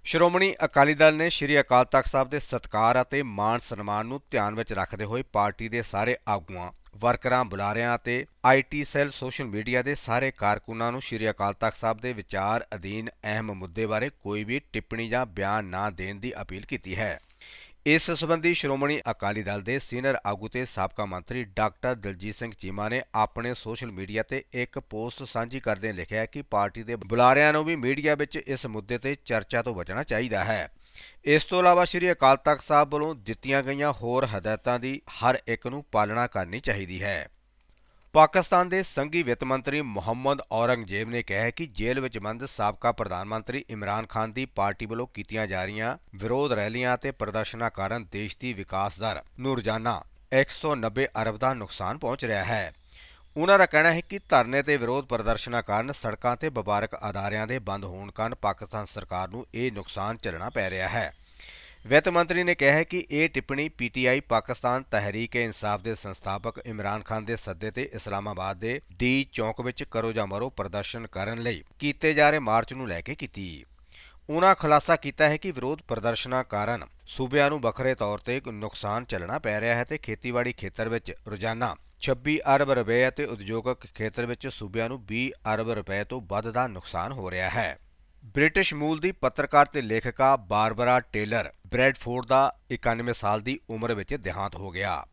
ਸ਼੍ਰੋਮਣੀ ਅਕਾਲੀ ਦਲ ਨੇ ਸ਼੍ਰੀ ਅਕਾਲ ਤਖਤ ਸਾਹਿਬ ਦੇ ਸਤਕਾਰ ਅਤੇ ਮਾਣ ਸਨਮਾਨ ਨੂੰ ਧਿਆਨ ਵਿੱਚ ਰੱਖਦੇ ਹੋਏ ਪਾਰਟੀ ਦੇ ਸਾਰੇ ਆਗੂਆਂ ਵਰਕਰਾਂ, ਬੁਲਾਰਿਆਂ ਅਤੇ ਆਈਟੀ ਸੈੱਲ ਸੋਸ਼ਲ ਮੀਡੀਆ ਦੇ ਸਾਰੇ ਕਾਰਕੁਨਾਂ ਨੂੰ ਸ਼੍ਰੀ ਅਕਾਲ ਤਖਤ ਸਾਹਿਬ ਦੇ ਵਿਚਾਰ ਅਧੀਨ ਅਹਿਮ ਮੁੱਦੇ ਬਾਰੇ ਕੋਈ ਵੀ ਟਿੱਪਣੀ ਜਾਂ ਬਿਆਨ ਨਾ ਦੇਣ ਦੀ ਅਪੀਲ ਕੀਤੀ ਹੈ। ਇਸ ਸੰਬੰਧੀ ਸ਼੍ਰੋਮਣੀ ਅਕਾਲੀ ਦਲ ਦੇ ਸੀਨੀਅਰ ਆਗੂ ਤੇ ਸਾਬਕਾ ਮੰਤਰੀ ਡਾਕਟਰ ਦਲਜੀਤ ਸਿੰਘ ਚੀਮਾ ਨੇ ਆਪਣੇ ਸੋਸ਼ਲ ਮੀਡੀਆ ਤੇ ਇੱਕ ਪੋਸਟ ਸਾਂਝੀ ਕਰਦੇ ਲਿਖਿਆ ਕਿ ਪਾਰਟੀ ਦੇ ਬੁਲਾਰਿਆਂ ਨੂੰ ਵੀ ਮੀਡੀਆ ਵਿੱਚ ਇਸ ਮੁੱਦੇ ਤੇ ਚਰਚਾ ਤੋਂ ਬਚਣਾ ਚਾਹੀਦਾ ਹੈ। ਇਸ ਤੋਂ ਇਲਾਵਾ ਸ੍ਰੀ ਅਕਾਲ ਤਖਤ ਸਾਹਿਬ ਵੱਲੋਂ ਦਿੱਤੀਆਂ ਗਈਆਂ ਹੋਰ ਹਦਾਇਤਾਂ ਦੀ ਹਰ ਇੱਕ ਨੂੰ ਪਾਲਣਾ ਕਰਨੀ ਚਾਹੀਦੀ ਹੈ। ਪਾਕਿਸਤਾਨ ਦੇ ਸੰਘੀ ਵਿੱਤ ਮੰਤਰੀ ਮੁਹੰਮਦ ਔਰੰਗਜ਼ੇਬ ਨੇ ਕਿਹਾ ਕਿ ਜੇਲ੍ਹ ਵਿੱਚ ਬੰਦ ਸਾਬਕਾ ਪ੍ਰਧਾਨ ਮੰਤਰੀ ਇਮਰਾਨ ਖਾਨ ਦੀ ਪਾਰਟੀ ਵੱਲੋਂ ਕੀਤੀਆਂ ਜਾ ਰਹੀਆਂ ਵਿਰੋਧ ਰੈਲੀਆਂ ਅਤੇ ਪ੍ਰਦਰਸ਼ਨਾਂ ਕਾਰਨ ਦੇਸ਼ ਦੀ ਵਿਕਾਸ ਦਰ ਨੂੰ ਰੋਜ਼ਾਨਾ 190 ਅਰਬ ਦਾ ਨੁਕਸਾਨ ਪਹੁੰਚ ਰਿਹਾ ਹੈ। ਉਹਨਾਂ ਦਾ ਕਹਿਣਾ ਹੈ ਕਿ ਧਰਨੇ ਤੇ ਵਿਰੋਧ ਪ੍ਰਦਰਸ਼ਨਾਂ ਕਾਰਨ ਸੜਕਾਂ ਤੇ ਵਪਾਰਕ ਅਦਾਰਿਆਂ ਦੇ ਬੰਦ ਹੋਣ ਕਾਰਨ ਪਾਕਿਸਤਾਨ ਸਰਕਾਰ ਨੂੰ ਇਹ ਨੁਕਸਾਨ ਝੱਲਣਾ ਪੈ ਰਿਹਾ ਹੈ ਵਿੱਤ ਮੰਤਰੀ ਨੇ ਕਿਹਾ ਹੈ ਕਿ ਇਹ ਟਿੱਪਣੀ ਪੀਟੀਆਈ ਪਾਕਿਸਤਾਨ ਤਹਿਰੀਕ-ਏ-ਇਨਸਾਫ ਦੇ ਸੰਸਥਾਪਕ ਇਮਰਾਨ ਖਾਨ ਦੇ ਸੱਦੇ ਤੇ ਇਸਲਾਮਾਬਾਦ ਦੇ ਡੀ ਚੌਂਕ ਵਿੱਚ ਕਰੋ ਜਾਂ ਮਰੋ ਪ੍ਰਦਰਸ਼ਨ ਕਰਨ ਲਈ ਕੀਤੇ ਜਾ ਰਹੇ ਮਾਰਚ ਨੂੰ ਲੈ ਕੇ ਕੀਤੀ। ਉਹਨਾਂ ਖੁਲਾਸਾ ਕੀਤਾ ਹੈ ਕਿ ਵਿਰੋਧ ਪ੍ਰਦਰਸ਼ਨਾਂ ਕਾਰਨ ਸੂਬਿਆਂ ਨੂੰ ਵੱਖਰੇ ਤੌਰ ਤੇ ਨੁਕਸਾਨ ਝੱਲਣਾ ਪੈ ਰਿਹਾ ਹੈ ਤੇ ਖੇਤੀਬਾੜੀ ਖੇਤਰ ਵਿੱਚ ਰੋਜ਼ਾਨਾ 26 ਅਰਬ ਰੁਪਏ ਅਤੇ ਉਦਯੋਗਿਕ ਖੇਤਰ ਵਿੱਚ ਸੂਬਿਆਂ ਨੂੰ 20 ਅਰਬ ਰੁਪਏ ਤੋਂ ਵੱਧ ਦਾ ਨੁਕਸਾਨ ਹੋ ਰਿਹਾ ਹੈ। ਬ੍ਰਿਟਿਸ਼ ਮੂਲ ਦੀ ਪੱਤਰਕਾਰ ਤੇ ਲੇਖਿਕਾ ਬਾਰਬਰਾ ਟੇਲਰ ਬ੍ਰੈਡਫੋਰਡ ਦਾ 91 ਸਾਲ ਦੀ ਉਮਰ ਵਿੱਚ ਦੇਹਾਂਤ ਹੋ ਗਿਆ।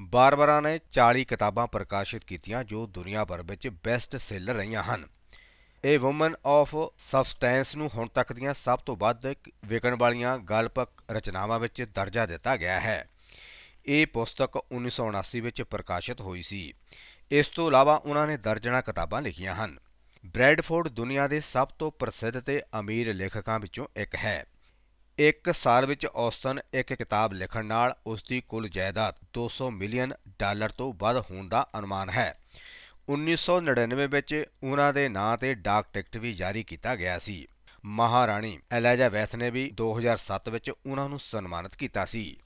ਬਾਰਬਰਾ ਨੇ 40 ਕਿਤਾਬਾਂ ਪ੍ਰਕਾਸ਼ਿਤ ਕੀਤੀਆਂ ਜੋ ਦੁਨੀਆ ਭਰ ਵਿੱਚ ਬੈਸਟ ਸੇਲਰ ਰਹੀਆਂ ਹਨ। ਇਹ ਵੂਮਨ ਆਫ ਸਬਸਟੈਂਸ ਨੂੰ ਹੁਣ ਤੱਕ ਦੀਆਂ ਸਭ ਤੋਂ ਵੱਧ ਵਿਕਣ ਵਾਲੀਆਂ ਗਲਪਕ ਰਚਨਾਵਾਂ ਵਿੱਚ ਦਰਜਾ ਦਿੱਤਾ ਗਿਆ ਹੈ। ਇਹ ਪੁਸਤਕ 1979 ਵਿੱਚ ਪ੍ਰਕਾਸ਼ਿਤ ਹੋਈ ਸੀ। ਇਸ ਤੋਂ ਇਲਾਵਾ ਉਹਨਾਂ ਨੇ ਦਰਜਨਾਂ ਕਿਤਾਬਾਂ ਲਿਖੀਆਂ ਹਨ। ਬ੍ਰੈਡਫੋਰਡ ਦੁਨੀਆ ਦੇ ਸਭ ਤੋਂ ਪ੍ਰਸਿੱਧ ਤੇ ਅਮੀਰ ਲੇਖਕਾਂ ਵਿੱਚੋਂ ਇੱਕ ਹੈ। ਇੱਕ ਸਾਲ ਵਿੱਚ ਔਸਤਨ ਇੱਕ ਕਿਤਾਬ ਲਿਖਣ ਨਾਲ ਉਸ ਦੀ ਕੁੱਲ ਜਾਇਦਾਦ 200 ਮਿਲੀਅਨ ਡਾਲਰ ਤੋਂ ਵੱਧ ਹੋਣ ਦਾ ਅਨੁਮਾਨ ਹੈ। 1999 ਵਿੱਚ ਉਹਨਾਂ ਦੇ ਨਾਂ ਤੇ ਡਾਕ ਟਿਕਟ ਵੀ ਜਾਰੀ ਕੀਤਾ ਗਿਆ ਸੀ। ਮਹਾਰਾਣੀ ਐਲਿਜ਼ਾਬੈਥ ਨੇ ਵੀ 2007 ਵਿੱਚ ਉਹਨਾਂ ਨੂੰ ਸਨਮਾਨਿਤ ਕੀਤਾ ਸੀ।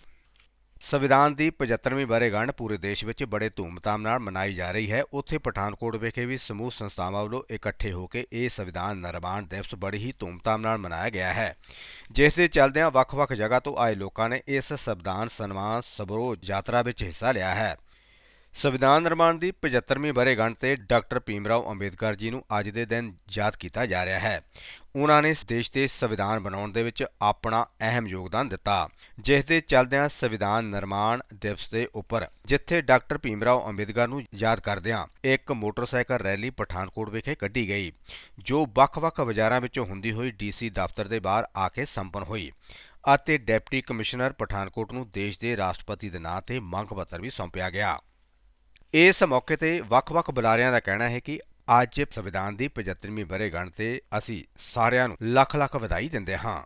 ਸੰਵਿਧਾਨ ਦੀ 75ਵੀਂ ਬਰੇਗੰਢ ਪੂਰੇ ਦੇਸ਼ ਵਿੱਚ ਬੜੇ ਧੂਮਧਾਮ ਨਾਲ ਮਨਾਈ ਜਾ ਰਹੀ ਹੈ। ਉੱਥੇ ਪਠਾਨਕੋਟ ਵਿਖੇ ਵੀ ਸਮੂਹ ਸੰਸਥਾਵਾਂ ਵੱਲੋਂ ਇਕੱਠੇ ਹੋ ਕੇ ਇਹ ਸੰਵਿਧਾਨ ਨਿਰਮਾਣ ਦਿਵਸ ਬੜੀ ਹੀ ਧੂਮਧਾਮ ਨਾਲ ਮਨਾਇਆ ਗਿਆ ਹੈ। ਜਿਸ ਦੇ ਚੱਲਦਿਆਂ ਵੱਖ-ਵੱਖ ਜਗ੍ਹਾ ਤੋਂ ਆਏ ਲੋਕਾਂ ਨੇ ਇਸ ਸੰਵਿਧਾਨ ਸਨਮਾਨ ਸਮਾਰੋਹ ਯਾਤਰਾ ਵਿੱਚ ਹਿੱਸਾ ਲਿਆ ਹੈ। ਸੰਵਿਧਾਨ ਨਿਰਮਾਣ ਦੀ 75ਵੀਂ ਵਰ੍ਹੇਗੰਢ ਤੇ ਡਾਕਟਰ ਭੀਮਰਾਓ ਅੰਬੇਦਕਰ ਜੀ ਨੂੰ ਅੱਜ ਦੇ ਦਿਨ ਯਾਦ ਕੀਤਾ ਜਾ ਰਿਹਾ ਹੈ। ਉਹਨਾਂ ਨੇ ਦੇਸ਼ ਦੇ ਸੰਵਿਧਾਨ ਬਣਾਉਣ ਦੇ ਵਿੱਚ ਆਪਣਾ ਅਹਿਮ ਯੋਗਦਾਨ ਦਿੱਤਾ, ਜਿਸ ਦੇ ਚੱਲਦਿਆਂ ਸੰਵਿਧਾਨ ਨਿਰਮਾਣ ਦਿਵਸ ਦੇ ਉੱਪਰ, ਜਿੱਥੇ ਡਾਕਟਰ ਭੀਮਰਾਓ ਅੰਬੇਦਕਰ ਨੂੰ ਯਾਦ ਕਰਦਿਆਂ ਇੱਕ ਮੋਟਰਸਾਈਕਲ ਰੈਲੀ ਪਠਾਨਕੋਟ ਵਿਖੇ ਕੱਢੀ ਗਈ, ਜੋ ਵੱਖ-ਵੱਖ ਬਾਜ਼ਾਰਾਂ ਵਿੱਚੋਂ ਹੁੰਦੀ ਹੋਈ ਡੀਸੀ ਦਫ਼ਤਰ ਦੇ ਬਾਹਰ ਆ ਕੇ ਸੰਪੰਨ ਹੋਈ ਅਤੇ ਡਿਪਟੀ ਕਮਿਸ਼ਨਰ ਪਠਾਨਕੋਟ ਨੂੰ ਦੇਸ਼ ਦੇ ਰਾਸ਼ਟਰਪਤੀ ਦੇ ਨਾਂ ਤੇ ਮੰਗ ਪੱਤਰ ਵੀ ਸੌਂਪਿਆ ਗਿਆ। ਇਸ ਮੌਕੇ ਤੇ ਵੱਖ-ਵੱਖ ਬੁਲਾਰਿਆਂ ਦਾ ਕਹਿਣਾ ਹੈ ਕਿ ਅੱਜ ਸੰਵਿਧਾਨ ਦੀ 75ਵੀਂ ਵਰ੍ਹੇਗੰਢ ਤੇ ਅਸੀਂ ਸਾਰਿਆਂ ਨੂੰ ਲੱਖ-ਲੱਖ ਵਧਾਈ ਦਿੰਦੇ ਹਾਂ।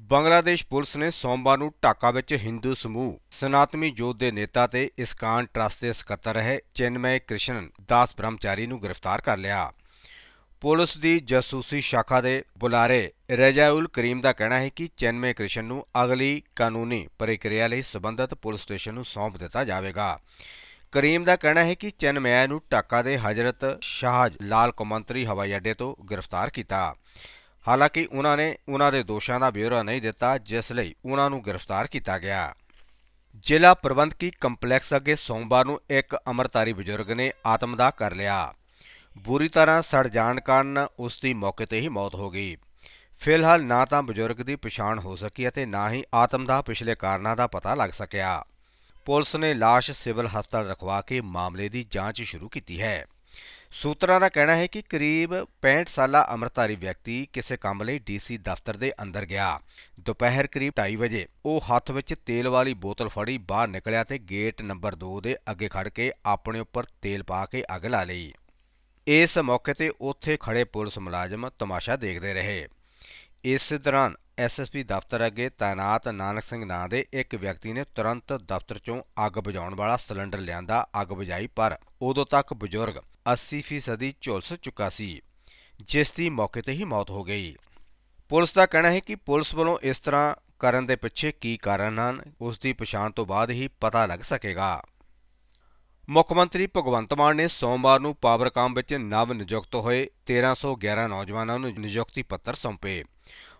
ਬੰਗਲਾਦੇਸ਼ ਪੁਲਿਸ ਨੇ ਸੋਮਵਾਰ ਨੂੰ ਢਾਕਾ ਵਿੱਚ ਹਿੰਦੂ ਸਮੂਹ ਸਨਾਤਮੀ ਜੋਤ ਦੇ ਨੇਤਾ ਤੇ ਇਸਕਾਨ ਟਰਸਟ ਦੇ ਸਕੱਤਰ ਰਹੇ ਚਿਨਮय ਕ੍ਰਿਸ਼ਨ ਦਾਸ ਬ੍ਰਹਮਚਾਰੀ ਨੂੰ ਗ੍ਰਿਫਤਾਰ ਕਰ ਲਿਆ। ਪੁਲਿਸ ਦੀ ਜਾਸੂਸੀ ਸ਼ਾਖਾ ਦੇ ਬੁਲਾਰੇ ਰਜਾਉਲ ਕਰੀਮ ਦਾ ਕਹਿਣਾ ਹੈ ਕਿ ਚਿਨਮय ਕ੍ਰਿਸ਼ਨ ਨੂੰ ਅਗਲੀ ਕਾਨੂੰਨੀ ਪ੍ਰਕਿਰਿਆ ਲਈ ਸਬੰਧਤ ਪੁਲਿਸ ਸਟੇਸ਼ਨ ਨੂੰ ਸੌਂਪ ਦਿੱਤਾ ਜਾਵੇਗਾ। ਕਰੀਮ ਦਾ ਕਹਿਣਾ ਹੈ ਕਿ ਚਿਨਮय ਨੂੰ ਢਾਕਾ ਦੇ ਹਜ਼ਰਤ ਸ਼ਾਹਜ ਲਾਲ ਕੌਮਾਂਤਰੀ ਹਵਾਈ ਅੱਡੇ ਤੋਂ ਗ੍ਰਿਫਤਾਰ ਕੀਤਾ। ਹਾਲਾਂਕਿ ਉਹਨਾਂ ਨੇ ਉਹਨਾਂ ਦੇ ਦੋਸ਼ਾਂ ਦਾ ਬਿਊਰਾ ਨਹੀਂ ਦਿੱਤਾ, ਜਿਸ ਲਈ ਉਹਨਾਂ ਨੂੰ ਗ੍ਰਿਫਤਾਰ ਕੀਤਾ ਗਿਆ। ਜ਼ਿਲ੍ਹਾ ਪ੍ਰਬੰਧਕੀ ਕੰਪਲੈਕਸ ਅੱਗੇ ਸੋਮਵਾਰ ਨੂੰ ਇੱਕ ਅਮਰਤਾਰੀ ਬਜ਼ੁਰਗ ਨੇ ਆਤਮਦਾਹ ਕਰ ਲਿਆ। ਬੁਰੀ ਤਰ੍ਹਾਂ ਸੜ ਜਾਣ ਕਾਰਨ ਉਸ ਦੀ ਮੌਕੇ ਤੇ ਹੀ ਮੌਤ ਹੋ ਗਈ। ਫਿਲਹਾਲ ਨਾ ਤਾਂ ਬਜ਼ੁਰਗ ਦੀ ਪਛਾਣ ਹੋ ਸਕੀ ਅਤੇ ਨਾ ਹੀ ਆਤਮਦਾਹ ਪਿਛਲੇ ਕਾਰਨਾਂ ਦਾ ਪਤਾ ਲੱਗ ਸਕਿਆ। ਪੁਲਿਸ ਨੇ ਲਾਸ਼ ਸਿਵਲ ਹਸਪਤਾਲ ਰਖਵਾ ਕੇ ਮਾਮਲੇ ਦੀ ਜਾਂਚ ਸ਼ੁਰੂ ਕੀਤੀ ਹੈ। ਸੂਤਰਾਂ ਦਾ ਕਹਿਣਾ ਹੈ ਕਿ ਕਰੀਬ 65 ਸਾਲਾ ਅਮਰਤਾਰੀ ਵਿਅਕਤੀ ਕਿਸੇ ਕੰਮ ਲਈ ਡੀਸੀ ਦਫ਼ਤਰ ਦੇ ਅੰਦਰ ਗਿਆ। ਦੁਪਹਿਰ ਕਰੀਬ 2:30 ਵਜੇ ਉਹ ਹੱਥ ਵਿੱਚ ਤੇਲ ਵਾਲੀ ਬੋਤਲ ਫੜੀ, ਬਾਹਰ ਨਿਕਲਿਆ ਤੇ ਗੇਟ ਨੰਬਰ 2 ਦੇ ਅੱਗੇ ਖੜ ਕੇ ਆਪਣੇ ਉੱਪਰ ਤੇਲ ਪਾ ਕੇ ਅੱਗ ਲਾ ਲਈ। ਇਸ ਮੌਕੇ ਤੇ ਉੱਥੇ ਖੜੇ ਪੁਲਿਸ ਮੁਲਾਜ਼ਮ ਤਮਾਸ਼ਾ ਦੇਖਦੇ ਰਹੇ। ਇਸ ਦੌਰਾਨ ਐਸਐਸਪੀ ਦਫ਼ਤਰ ਅੱਗੇ ਤਾਇਨਾਤ ਨਾਨਕ ਸਿੰਘ ਨਾਂ ਦੇ ਇੱਕ ਵਿਅਕਤੀ ਨੇ ਤੁਰੰਤ ਦਫ਼ਤਰ ਚੋਂ ਅੱਗ ਬੁਝਾਉਣ ਵਾਲਾ ਸਿਲੰਡਰ ਲਿਆਂਦਾ, ਅੱਗ ਬੁਝਾਈ, ਪਰ ਉਦੋਂ ਤੱਕ ਬਜ਼ੁਰਗ 80% ਝੁਲਸ ਚੁੱਕਾ ਸੀ, ਜਿਸ ਦੀ ਮੌਕੇ ਤੇ ਹੀ ਮੌਤ ਹੋ ਗਈ। ਪੁਲਿਸ ਦਾ ਕਹਿਣਾ ਹੈ ਕਿ ਪੁਲਿਸ ਵੱਲੋਂ ਇਸ ਤਰ੍ਹਾਂ ਕਰਨ ਦੇ ਪਿੱਛੇ ਕੀ ਕਾਰਨ ਹਨ, ਉਸ ਦੀ ਪਛਾਣ ਤੋਂ ਬਾਅਦ ਹੀ ਪਤਾ ਲੱਗ ਸਕੇਗਾ। ਮੁੱਖ ਮੰਤਰੀ ਭਗਵੰਤ ਮਾਨ ਨੇ ਸੋਮਵਾਰ ਨੂੰ ਪਾਵਰਕਾਮ ਵਿੱਚ ਨਵ ਨਿਯੁਕਤ ਹੋਏ 1311 ਨੌਜਵਾਨਾਂ ਨੂੰ ਨਿਯੁਕਤੀ ਪੱਤਰ ਸੌਂਪੇ।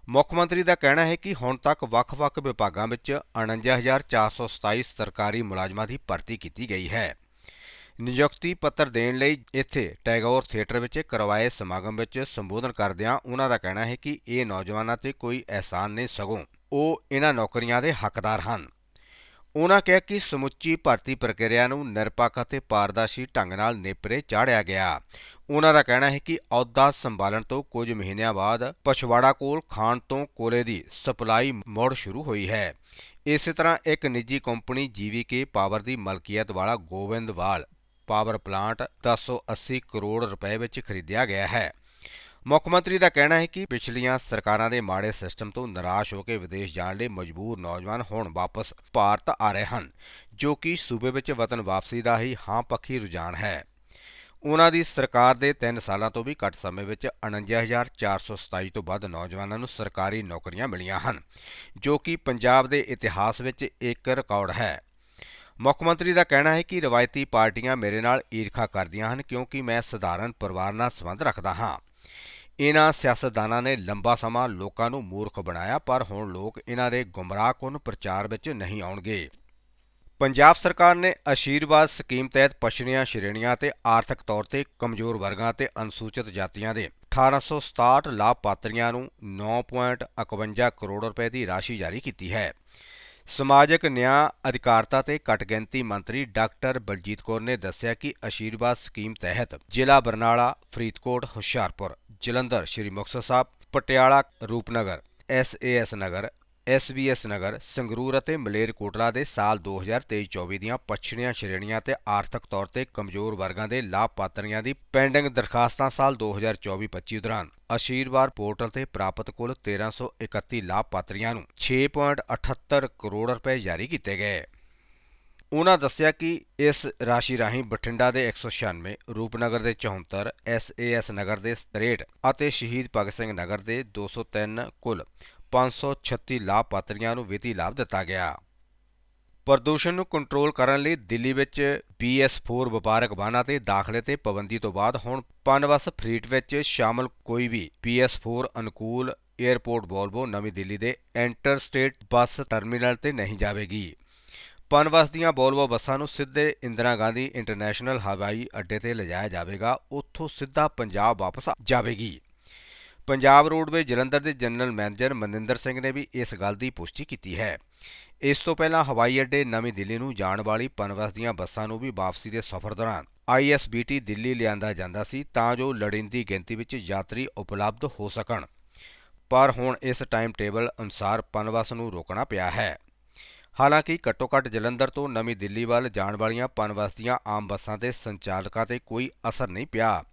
ਮੁੱਖ ਮੰਤਰੀ ਦਾ ਕਹਿਣਾ ਹੈ ਕਿ ਹੁਣ ਤੱਕ ਵੱਖ-ਵੱਖ ਵਿਭਾਗਾਂ ਵਿੱਚ 49427 ਸਰਕਾਰੀ ਮੁਲਾਜ਼ਮਾਂ ਦੀ ਭਰਤੀ ਕੀਤੀ ਗਈ ਹੈ। ਨਿਯੁਕਤੀ ਪੱਤਰ ਦੇਣ ਲਈ ਇੱਥੇ ਟੈਗੋਰ ਥੀਏਟਰ ਵਿੱਚ ਕਰਵਾਏ ਸਮਾਗਮ ਵਿੱਚ ਸੰਬੋਧਨ ਕਰਦਿਆਂ ਉਹਨਾਂ ਦਾ ਕਹਿਣਾ ਹੈ ਕਿ ਇਹ ਨੌਜਵਾਨਾਂ ਤੇ ਕੋਈ ਅਹਿਸਾਨ ਨਹੀਂ ਸਗੋਂ ਉਹ ਇਹਨਾਂ ਨੌਕਰੀਆਂ ਦੇ ਹੱਕਦਾਰ ਹਨ। ਉਨ੍ਹਾਂ ਕਿਹਾ ਕਿ ਸਮੁੱਚੀ ਭਰਤੀ ਪ੍ਰਕਿਰਿਆ ਨੂੰ ਨਿਰਪੱਖ ਅਤੇ ਪਾਰਦਰਸ਼ੀ ਢੰਗ ਨਾਲ ਨੇਪਰੇ ਚਾੜਿਆ ਗਿਆ। ਉਨ੍ਹਾਂ ਦਾ ਕਹਿਣਾ ਹੈ ਕਿ ਅਹੁਦਾ ਸੰਭਾਲਣ ਤੋਂ ਕੁਝ ਮਹੀਨਿਆਂ ਬਾਅਦ ਪਛਵਾੜਾ ਕੋਲ ਖਾਣ ਤੋਂ ਕੋਲੇ ਦੀ ਸਪਲਾਈ ਮੁੜ ਸ਼ੁਰੂ ਹੋਈ ਹੈ। ਇਸੇ ਤਰ੍ਹਾਂ ਇੱਕ ਨਿੱਜੀ ਕੰਪਨੀ ਜੀਵੀਕੇ ਪਾਵਰ ਦੀ ਮਲਕੀਅਤ ਵਾਲਾ ਗੋਬਿੰਦਵਾਲ ਪਾਵਰ ਪਲਾਂਟ 1080 ਕਰੋੜ ਰੁਪਏ ਵਿੱਚ ਖਰੀਦਿਆ ਗਿਆ ਹੈ। ਮੁੱਖ ਮੰਤਰੀ ਦਾ ਕਹਿਣਾ ਹੈ ਕਿ ਪਿਛਲੀਆਂ ਸਰਕਾਰਾਂ ਦੇ ਮਾੜੇ ਸਿਸਟਮ ਤੋਂ ਨਿਰਾਸ਼ ਹੋ ਕੇ ਵਿਦੇਸ਼ ਜਾਣ ਲਈ ਮਜਬੂਰ ਨੌਜਵਾਨ ਹੁਣ ਵਾਪਸ ਭਾਰਤ ਆ ਰਹੇ ਹਨ, ਜੋ ਕਿ ਸੂਬੇ ਵਿੱਚ ਵਤਨ ਵਾਪਸੀ ਦਾ ਹੀ ਹਾਂ ਪੱਖੀ ਰੁਝਾਨ ਹੈ। ਉਹਨਾਂ ਦੀ ਸਰਕਾਰ ਦੇ 3 ਸਾਲਾਂ ਤੋਂ ਵੀ ਘੱਟ ਸਮੇਂ ਵਿੱਚ 49427 ਤੋਂ ਵੱਧ ਨੌਜਵਾਨਾਂ ਨੂੰ ਸਰਕਾਰੀ ਨੌਕਰੀਆਂ ਮਿਲੀਆਂ ਹਨ, ਜੋ ਕਿ ਪੰਜਾਬ ਦੇ ਇਤਿਹਾਸ ਵਿੱਚ ਇੱਕ ਰਿਕਾਰਡ ਹੈ। ਮੁੱਖ ਮੰਤਰੀ ਦਾ ਕਹਿਣਾ ਹੈ ਕਿ ਰਵਾਇਤੀ ਪਾਰਟੀਆਂ ਮੇਰੇ ਨਾਲ ਈਰਖਾ ਕਰਦੀਆਂ ਹਨ ਕਿਉਂਕਿ ਮੈਂ ਸਧਾਰਨ ਪਰਿਵਾਰ ਨਾਲ ਸੰਬੰਧ ਰੱਖਦਾ ਹਾਂ। ਇਹਨਾਂ ਸਿਆਸਤਦਾਨਾਂ ਨੇ ਲੰਬਾ ਸਮਾਂ ਲੋਕਾਂ ਨੂੰ ਮੂਰਖ ਬਣਾਇਆ, ਪਰ ਹੁਣ ਲੋਕ ਇਹਨਾਂ ਦੇ ਗੁੰਮਰਾਹਕੁਨ ਪ੍ਰਚਾਰ ਵਿੱਚ ਨਹੀਂ ਆਉਣਗੇ। ਪੰਜਾਬ ਸਰਕਾਰ ਨੇ ਆਸ਼ੀਰਵਾਦ ਸਕੀਮ ਤਹਿਤ ਪਛੜੀਆਂ ਸ਼੍ਰੇਣੀਆਂ ਤੇ ਆਰਥਿਕ ਤੌਰ ਤੇ ਕਮਜ਼ੋਰ ਵਰਗਾਂ ਤੇ ਅਨੁਸੂਚਿਤ ਜਾਤੀਆਂ ਦੇ 1867 ਲਾਭਪਾਤਰੀਆਂ ਨੂੰ 9.51 ਕਰੋੜ ਰੁਪਏ ਦੀ ਰਾਸ਼ੀ ਜਾਰੀ ਕੀਤੀ ਹੈ। ਸਮਾਜਿਕ ਨਿਆਂ ਅਧਿਕਾਰਤਾ ਤੇ ਘੱਟਗਿਣਤੀ ਮੰਤਰੀ ਡਾਕਟਰ ਬਲਜੀਤ ਕੌਰ ਨੇ ਦੱਸਿਆ ਕਿ ਆਸ਼ੀਰਵਾਦ ਸਕੀਮ ਤਹਿਤ ਜ਼ਿਲ੍ਹਾ ਬਰਨਾਲਾ, ਫਰੀਦਕੋਟ, ਹੁਸ਼ਿਆਰਪੁਰ ਜਲੰਧਰ, ਸ਼੍ਰੀ ਮੁਕਤਸਰ ਸਾਹਿਬ, ਪਟਿਆਲਾ, ਰੂਪਨਗਰ ਐਸਏਐਸ ਨਗਰ ਐਸਬੀਐਸ ਨਗਰ, ਸੰਗਰੂਰ ਅਤੇ ਮਲੇਰਕੋਟਲਾ ਦੇ ਸਾਲ 2023-24 ਦੀਆਂ ਪਛੜੀਆਂ ਸ਼੍ਰੇਣੀਆਂ ਤੇ ਆਰਥਿਕ ਤੌਰ ਤੇ ਕਮਜ਼ੋਰ ਵਰਗਾਂ ਦੇ ਲਾਭਪਾਤਰੀਆਂ ਦੀ ਪੈਂਡਿੰਗ ਦਰਖਾਸਤਾਂ ਸਾਲ 2024-25 ਦੌਰਾਨ। ਆਸ਼ੀਰਵਾਦ ਪੋਰਟਲ ਤੇ ਪ੍ਰਾਪਤ ਕੁੱਲ 1331 ਲਾਭਪਾਤਰੀਆਂ ਨੂੰ 6.78 ਕਰੋੜ ਰੁਪਏ ਜਾਰੀ ਕੀਤੇ ਗਏ। ਉਨ੍ਹਾਂ ਦੱਸਿਆ ਕਿ ਇਸ ਰਾਸ਼ੀ ਰਾਹੀਂ ਬਠਿੰਡਾ ਦੇ 196 ਰੂਪਨਗਰ ਦੇ 74 ਐਸਏਐਸ ਨਗਰ ਦੇ 63 ਅਤੇ ਸ਼ਹੀਦ ਭਗਤ ਸਿੰਘ ਨਗਰ ਦੇ 203 ਕੁੱਲ 536 ਲਾਭਪਾਤਰੀਆਂ ਨੂੰ ਵਿੱਤੀ ਲਾਭ ਦਿੱਤਾ ਗਿਆ। ਪ੍ਰਦੂਸ਼ਣ ਨੂੰ ਕੰਟਰੋਲ ਕਰਨ ਲਈ ਦਿੱਲੀ ਵਿੱਚ BS4 ਵਪਾਰਕ ਵਾਹਨਾਂ ਤੇ ਦਾਖਲੇ ਤੇ ਪਾਬੰਦੀ ਤੋਂ ਬਾਅਦ ਹੁਣ ਪਨਬਸ ਫਲੀਟ ਵਿੱਚ ਸ਼ਾਮਲ ਕੋਈ ਵੀ BS4 ਅਨੁਕੂਲ 에ਅਰਪੋਰਟ ਵੋਲਵੋ ਨਵੀਂ ਦਿੱਲੀ ਦੇ ਇੰਟਰ ਸਟੇਟ ਬੱਸ ਟਰਮੀਨਲ ਤੇ ਨਹੀਂ ਜਾਵੇਗੀ। ਪਨਬਸ ਦੀਆਂ ਬੋਲਵੋ ਬੱਸਾਂ ਨੂੰ ਸਿੱਧੇ ਇੰਦਰਾ ਗਾਂਧੀ ਇੰਟਰਨੈਸ਼ਨਲ ਹਵਾਈ ਅੱਡੇ ਤੇ ਲਿਜਾਇਆ ਜਾਵੇਗਾ, ਉੱਥੋਂ ਸਿੱਧਾ ਪੰਜਾਬ ਵਾਪਸ ਜਾਵੇਗੀ। ਪੰਜਾਬ ਰੋਡਵੇ ਜਲੰਧਰ ਦੇ ਜਨਰਲ ਮੈਨੇਜਰ ਮਨਿੰਦਰ ਸਿੰਘ ਨੇ ਵੀ ਇਸ ਗੱਲ ਦੀ ਪੁਸ਼ਟੀ ਕੀਤੀ ਹੈ। ਇਸ ਤੋਂ ਪਹਿਲਾਂ ਹਵਾਈ ਅੱਡੇ ਨਵੀਂ ਦਿੱਲੀ ਨੂੰ ਜਾਣ ਵਾਲੀ ਪਨਬਸ ਦੀਆਂ ਬੱਸਾਂ ਨੂੰ ਵੀ ਵਾਪਸੀ ਦੇ ਸਫ਼ਰ ਦੌਰਾਨ ISBT ਦਿੱਲੀ ਲਿਆਂਦਾ ਜਾਂਦਾ ਸੀ ਤਾਂ ਜੋ ਲੜਿੰਦੀ ਗਿਣਤੀ ਵਿੱਚ ਯਾਤਰੀ ਉਪਲਬਧ ਹੋ ਸਕਣ। ਪਰ ਹੁਣ ਇਸ ਟਾਈਮ ਟੇਬਲ ਅਨੁਸਾਰ ਪਨਬਸ ਨੂੰ ਰੋਕਣਾ ਪਿਆ ਹੈ। ਹਾਲਾਂਕਿ ਘੱਟੋ-ਘੱਟ ਜਲੰਧਰ ਤੋਂ ਨਵੀਂ ਦਿੱਲੀ ਵੱਲ ਜਾਣ ਵਾਲੀਆਂ ਪਨਬਸ ਦੀਆਂ ਆਮ ਬੱਸਾਂ ਤੇ ਸੰਚਾਲਕਾਂ ਤੇ ਕੋਈ ਅਸਰ ਨਹੀਂ ਪਿਆ।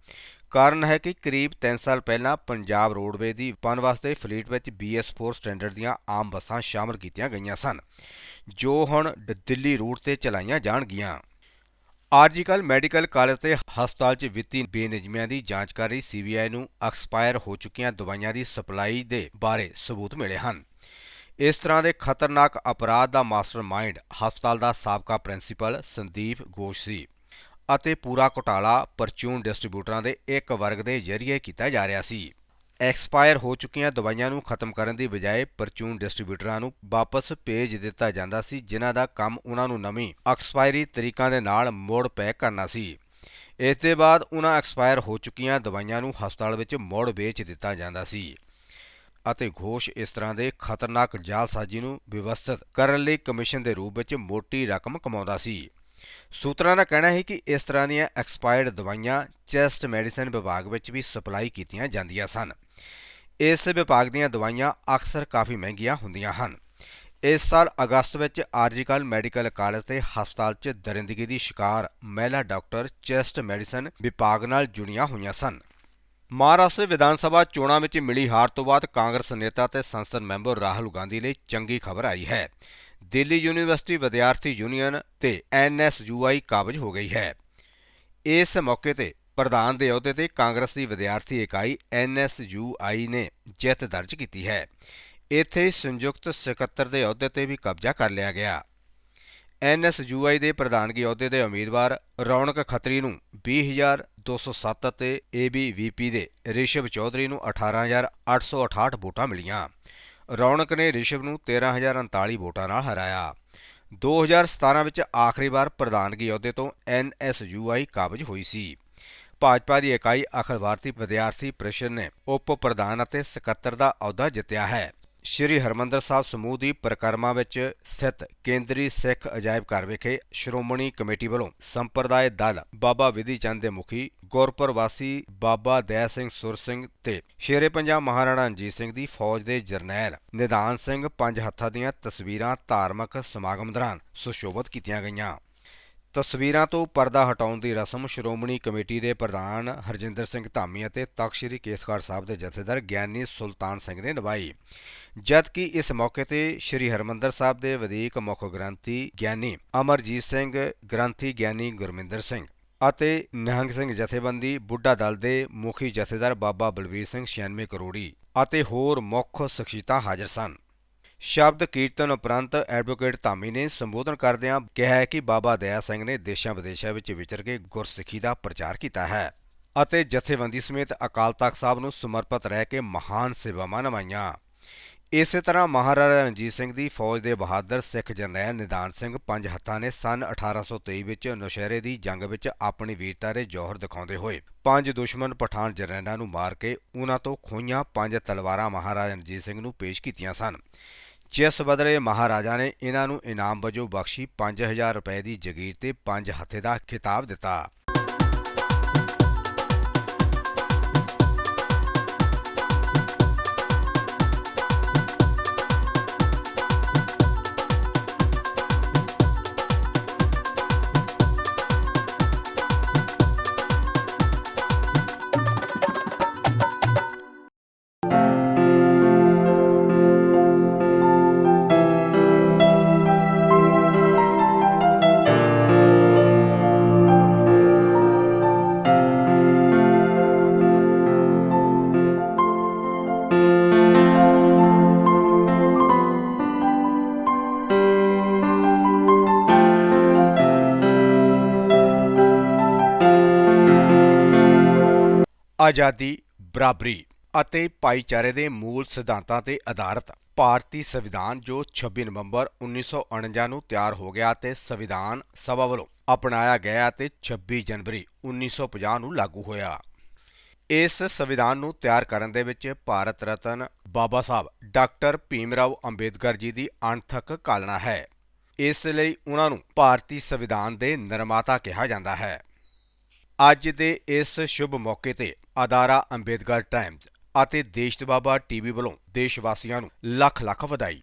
ਕਾਰਨ ਹੈ ਕਿ ਕਰੀਬ 3 ਸਾਲ ਪਹਿਲਾਂ ਪੰਜਾਬ ਰੋਡਵੇ ਦੀ ਪਨਬਸ ਦੇ ਫਲੀਟ ਵਿੱਚ BS4 ਸਟੈਂਡਰਡ ਦੀਆਂ ਆਮ ਬੱਸਾਂ ਸ਼ਾਮਲ ਕੀਤੀਆਂ ਗਈਆਂ ਸਨ, ਜੋ ਹੁਣ ਦਿੱਲੀ ਰੂਟ ਤੇ ਚਲਾਈਆਂ ਜਾਣਗੀਆਂ। ਆਰਜੀਕਲ ਮੈਡੀਕਲ ਕਾਲਜ ਤੇ ਹਸਪਤਾਲ 'ਚ ਵਿੱਤੀ ਬੇਨਿਯਮੀਆਂ ਦੀ ਜਾਂਚ ਕਰ ਰਹੀ ਸੀਬੀਆਈ ਨੂੰ ਐਕਸਪਾਇਰ ਹੋ ਚੁੱਕੀਆਂ ਦਵਾਈਆਂ ਦੀ ਸਪਲਾਈ ਦੇ ਬਾਰੇ ਸਬੂਤ ਮਿਲੇ ਹਨ। ਇਸ ਤਰ੍ਹਾਂ ਦੇ ਖਤਰਨਾਕ ਅਪਰਾਧ ਦਾ ਮਾਸਟਰਮਾਈਂਡ ਹਸਪਤਾਲ ਦਾ ਸਾਬਕਾ ਪ੍ਰਿੰਸੀਪਲ ਸੰਦੀਪ ਗੋਸ਼ ਸੀ ਅਤੇ ਪੂਰਾ ਘੁਟਾਲਾ ਪਰਚੂਨ ਡਿਸਟ੍ਰੀਬਿਊਟਰਾਂ ਦੇ ਇੱਕ ਵਰਗ ਦੇ ਜ਼ਰੀਏ ਕੀਤਾ ਜਾ ਰਿਹਾ ਸੀ। ਐਕਸਪਾਇਰ ਹੋ ਚੁੱਕੀਆਂ ਦਵਾਈਆਂ ਨੂੰ ਖਤਮ ਕਰਨ ਦੀ ਬਜਾਏ ਪਰਚੂਨ ਡਿਸਟ੍ਰੀਬਿਊਟਰਾਂ ਨੂੰ ਵਾਪਸ ਭੇਜ ਦਿੱਤਾ ਜਾਂਦਾ ਸੀ, ਜਿਨ੍ਹਾਂ ਦਾ ਕੰਮ ਉਹਨਾਂ ਨੂੰ ਨਵੀਂ ਐਕਸਪਾਇਰੀ ਤਰੀਕਾਂ ਦੇ ਨਾਲ ਮੋੜ ਪੈਕ ਕਰਨਾ ਸੀ। ਇਸ ਦੇ ਬਾਅਦ ਉਹਨਾਂ ਐਕਸਪਾਇਰ ਹੋ ਚੁੱਕੀਆਂ ਦਵਾਈਆਂ ਨੂੰ ਹਸਪਤਾਲ ਵਿੱਚ ਮੋੜ ਵੇਚ ਦਿੱਤਾ ਜਾਂਦਾ ਸੀ। ਅਤੇ ਘੋਸ਼ ਇਸ ਤਰ੍ਹਾਂ ਦੇ ਖਤਰਨਾਕ ਜਾਲਸਾਜ਼ੀ ਨੂੰ ਵਿਵਸਥਿਤ ਕਰਨ ਲਈ ਕਮਿਸ਼ਨ ਦੇ ਰੂਪ ਵਿੱਚ ਮੋਟੀ ਰਕਮ ਕਮਾਉਂਦਾ ਸੀ। ਸੂਤਰਾਂ ਦਾ ਕਹਿਣਾ ਹੈ ਕਿ ਇਸ ਤਰ੍ਹਾਂ ਦੀਆਂ ਐਕਸਪਾਇਰਡ ਦਵਾਈਆਂ ਚੈਸਟ ਮੈਡੀਸਨ ਵਿਭਾਗ ਵਿੱਚ ਵੀ ਸਪਲਾਈ ਕੀਤੀਆਂ ਜਾਂਦੀਆਂ ਸਨ। ਇਸ ਵਿਭਾਗ ਦੀਆਂ ਦਵਾਈਆਂ ਅਕਸਰ ਕਾਫੀ ਮਹਿੰਗੀਆਂ ਹੁੰਦੀਆਂ ਹਨ। ਇਸ ਸਾਲ ਅਗਸਤ ਵਿੱਚ ਆਰਜੀਕਲ ਮੈਡੀਕਲ ਕਾਲਜ ਤੇ ਹਸਪਤਾਲ 'ਚ ਦਰਿੰਦਗੀ ਦੀ ਸ਼ਿਕਾਰ ਮਹਿਲਾ ਡਾਕਟਰ ਚੈਸਟ ਮੈਡੀਸਨ ਵਿਭਾਗ ਨਾਲ ਜੁੜੀਆਂ ਹੋਈਆਂ ਸਨ। ਮਹਾਰਾਸ਼ਟਰ ਵਿਧਾਨ ਸਭਾ ਚੋਣਾਂ ਵਿੱਚ ਮਿਲੀ ਹਾਰ ਤੋਂ ਬਾਅਦ ਕਾਂਗਰਸ ਨੇਤਾ ਤੇ ਸੰਸਦ ਮੈਂਬਰ ਰਾਹੁਲ ਗਾਂਧੀ ਲਈ ਚੰਗੀ ਖਬਰ ਆਈ ਹੈ। ਦਿੱਲੀ ਯੂਨੀਵਰਸਿਟੀ ਵਿਦਿਆਰਥੀ ਯੂਨੀਅਨ ਤੇ ਐਨਐਸਯੂਆਈ ਕਾਬਜ ਹੋ ਗਈ ਹੈ। ਇਸ ਮੌਕੇ ਤੇ ਪ੍ਰਧਾਨ ਦੇ ਅਹੁਦੇ ਤੇ ਕਾਂਗਰਸ ਦੀ ਵਿਦਿਆਰਥੀ ਇਕਾਈ ਐਨਐਸਯੂਆਈ ਨੇ ਜਿੱਤ ਦਰਜ ਕੀਤੀ ਹੈ। ਇੱਥੇ ਸੰਯੁਕਤ ਸਕੱਤਰ ਦੇ ਅਹੁਦੇ ਤੇ ਵੀ ਕਬਜ਼ਾ ਕਰ ਲਿਆ ਗਿਆ। ਐਨਐਸਯੂਆਈ ਦੇ ਪ੍ਰਧਾਨਗੀ ਅਹੁਦੇ ਦੇ ਉਮੀਦਵਾਰ ਰੌਣਕ ਖੱਤਰੀ ਨੂੰ 20207 ਅਤੇ ਏਬੀਵੀਪੀ ਦੇ ਰਿਸ਼ਵ ਚੌਧਰੀ ਨੂੰ 18868 ਵੋਟਾਂ ਮਿਲੀਆਂ। ਰੌਣਕ ਨੇ ਰਿਸ਼ਵ ਨੂੰ 13039 ਵੋਟਾਂ ਨਾਲ ਹਰਾਇਆ। 2017 ਵਿੱਚ ਆਖਰੀ ਵਾਰ ਪ੍ਰਧਾਨਗੀ ਅਹੁਦੇ ਤੋਂ ਐਨਐਸਯੂਆਈ ਕਾਬਜ ਹੋਈ ਸੀ। ਭਾਜਪਾ ਦੀ ਇਕਾਈ ਅਖਿਲ ਭਾਰਤੀ ਵਿਦਿਆਰਥੀ ਪ੍ਰੀਸ਼ਦ ਨੇ ਉਪ ਪ੍ਰਧਾਨ ਅਤੇ ਸਕੱਤਰ ਦਾ ਅਹੁਦਾ ਜਿੱਤਿਆ ਹੈ। ਸ੍ਰੀ ਹਰਮੰਦਰ ਸਾਹਿਬ ਸਮੂਹ ਦੀ ਪਰਿਕਰਮਾ ਵਿੱਚ ਸਥਿਤ ਕੇਂਦਰੀ ਸਿੱਖ ਅਜਾਇਬ ਘਰ ਵਿਖੇ ਸ਼੍ਰੋਮਣੀ ਕਮੇਟੀ ਵੱਲੋਂ ਸੰਪਰਦਾਇ ਦਲ ਬਾਬਾ ਵਿਧੀ ਚੰਦ ਦੇ ਮੁਖੀ, ਗੁਰਪੁਰ ਵਾਸੀ ਬਾਬਾ ਦਇਆ ਸਿੰਘ ਸੁਰ ਸਿੰਘ ਤੇ ਸ਼ੇਰੇ ਪੰਜਾਬ ਮਹਾਰਾਣਾ ਰਣਜੀਤ ਸਿੰਘ ਦੀ ਫੌਜ ਦੇ ਜਰਨੈਲ ਨਿਦਾਨ ਸਿੰਘ ਪੰਜ ਹੱਥਾਂ ਦੀਆਂ ਤਸਵੀਰਾਂ ਧਾਰਮਿਕ ਸਮਾਗਮ ਦੌਰਾਨ ਸੁਸ਼ੋਭਿਤ ਕੀਤੀਆਂ ਗਈਆਂ। ਤਸਵੀਰਾਂ ਤੋਂ ਪਰਦਾ ਹਟਾਉਣ ਦੀ ਰਸਮ ਸ਼੍ਰੋਮਣੀ ਕਮੇਟੀ ਦੇ ਪ੍ਰਧਾਨ ਹਰਜਿੰਦਰ ਸਿੰਘ ਧਾਮੀ ਅਤੇ ਤਖ਼ਤ ਸ੍ਰੀ ਕੇਸਗੜ੍ਹ ਸਾਹਿਬ ਦੇ ਜਥੇਦਾਰ ਗਿਆਨੀ ਸੁਲਤਾਨ ਸਿੰਘ ਨੇ ਨਿਭਾਈ। ਜਦਕਿ ਇਸ ਮੌਕੇ ਤੇ ਸ੍ਰੀ ਹਰਮੰਦਰ ਸਾਹਿਬ ਦੇ ਵਧੀਕ ਮੁੱਖ ਗ੍ਰੰਥੀ ਗਿਆਨੀ ਅਮਰਜੀਤ ਸਿੰਘ, ਗ੍ਰੰਥੀ ਗਿਆਨੀ ਗੁਰਮਿੰਦਰ ਸਿੰਘ ਅਤੇ ਨਿਹੰਗ ਸਿੰਘ ਜਥੇਬੰਦੀ ਬੁੱਢਾ ਦਲ ਦੇ ਮੁਖੀ ਜਥੇਦਾਰ ਬਾਬਾ ਬਲਵੀਰ ਸਿੰਘ 96 ਕਰੋੜੀ ਅਤੇ ਹੋਰ ਮੁੱਖ ਸ਼ਖਸੀਅਤਾਂ ਹਾਜ਼ਰ ਸਨ। ਸ਼ਬਦ ਕੀਰਤਨ ਉਪਰੰਤ ਐਡਵੋਕੇਟ ਧਾਮੀ ਨੇ ਸੰਬੋਧਨ ਕਰਦਿਆਂ ਕਿਹਾ ਕਿ ਬਾਬਾ ਦਇਆ ਸਿੰਘ ਨੇ ਦੇਸ਼ਾਂ ਵਿਦੇਸ਼ਾਂ ਵਿੱਚ ਵਿਚਰ ਕੇ ਗੁਰਸਿੱਖੀ ਦਾ ਪ੍ਰਚਾਰ ਕੀਤਾ ਹੈ ਅਤੇ ਜਥੇਬੰਦੀ ਸਮੇਤ ਅਕਾਲ ਤਖਤ ਸਾਹਿਬ ਨੂੰ ਸਮਰਪਿਤ ਰਹਿ ਕੇ ਮਹਾਨ ਸੇਵਾਵਾਂ ਨਿਭਾਈਆਂ। ਇਸੇ ਤਰ੍ਹਾਂ ਮਹਾਰਾਜਾ ਰਣਜੀਤ ਸਿੰਘ ਦੀ ਫੌਜ ਦੇ ਬਹਾਦਰ ਸਿੱਖ ਜਰਨੈਲ ਨਿਦਾਨ ਸਿੰਘ ਪੰਜ ਹੱਥਾਂ ਨੇ ਸਨ 1823 ਵਿੱਚ ਨੌਸ਼ਹਿਰੇ ਦੀ ਜੰਗ ਵਿੱਚ ਆਪਣੀ ਵੀਰਤਾ ਦੇ ਜੋਹਰ ਦਿਖਾਉਂਦੇ ਹੋਏ ਪੰਜ ਦੁਸ਼ਮਣ ਪਠਾਨ ਜਰਨੈਲਾਂ ਨੂੰ ਮਾਰ ਕੇ ਉਹਨਾਂ ਤੋਂ ਖੋਈਆਂ ਪੰਜ ਤਲਵਾਰਾਂ ਮਹਾਰਾਜਾ ਰਣਜੀਤ ਸਿੰਘ ਨੂੰ ਪੇਸ਼ ਕੀਤੀਆਂ ਸਨ। ਜਿਸ ਬਦਲੇ ਮਹਾਰਾਜਾ ਨੇ ਇਹਨਾਂ ਨੂੰ ਇਨਾਮ ਵਜੋਂ ਬਖਸ਼ੀ 5000 ਰੁਪਏ ਦੀ ਜਗੀਰ ਤੇ ਪੰਜ ਹੱਥੇ ਦਾ ਖਿਤਾਬ ਦਿੱਤਾ। ਆਜ਼ਾਦੀ, ਬਰਾਬਰੀ ਅਤੇ ਭਾਈਚਾਰੇ ਦੇ ਮੂਲ ਸਿਧਾਂਤਾਂ ਤੇ ਆਧਾਰਿਤ ਭਾਰਤੀ ਸੰਵਿਧਾਨ ਜੋ 26 ਨਵੰਬਰ 1949 ਨੂੰ ਤਿਆਰ ਹੋ ਗਿਆ ਤੇ ਸੰਵਿਧਾਨ ਸਭਾ ਵੱਲੋਂ ਅਪਣਾਇਆ ਗਿਆ ਤੇ 26 ਜਨਵਰੀ 1950 ਨੂੰ ਲਾਗੂ ਹੋਇਆ। ਇਸ ਸੰਵਿਧਾਨ ਨੂੰ ਤਿਆਰ ਕਰਨ ਦੇ ਵਿੱਚ ਭਾਰਤ ਰਤਨ ਬਾਬਾ ਸਾਹਿਬ ਡਾਕਟਰ ਭੀਮਰਾਓ ਅੰਬੇਦਕਰ ਜੀ ਦੀ ਅਣਥੱਕ ਕਾਲਣਾ ਹੈ। ਇਸ ਲਈ ਉਹਨਾਂ ਨੂੰ ਭਾਰਤੀ ਸੰਵਿਧਾਨ ਦੇ ਨਿਰਮਾਤਾ ਕਿਹਾ ਜਾਂਦਾ ਹੈ। ਅੱਜ ਦੇ ਇਸ ਸ਼ੁਭ ਮੌਕੇ ਤੇ ਅਦਾਰਾ ਅੰਬੇਦਕਰ ਟਾਈਮਜ਼ ਅਤੇ ਦੇਸ਼ ਬਾਬਾ ਟੀਵੀ ਵੱਲੋਂ ਦੇਸ਼ ਵਾਸੀਆਂ ਨੂੰ ਲੱਖ ਲੱਖ ਵਧਾਈ।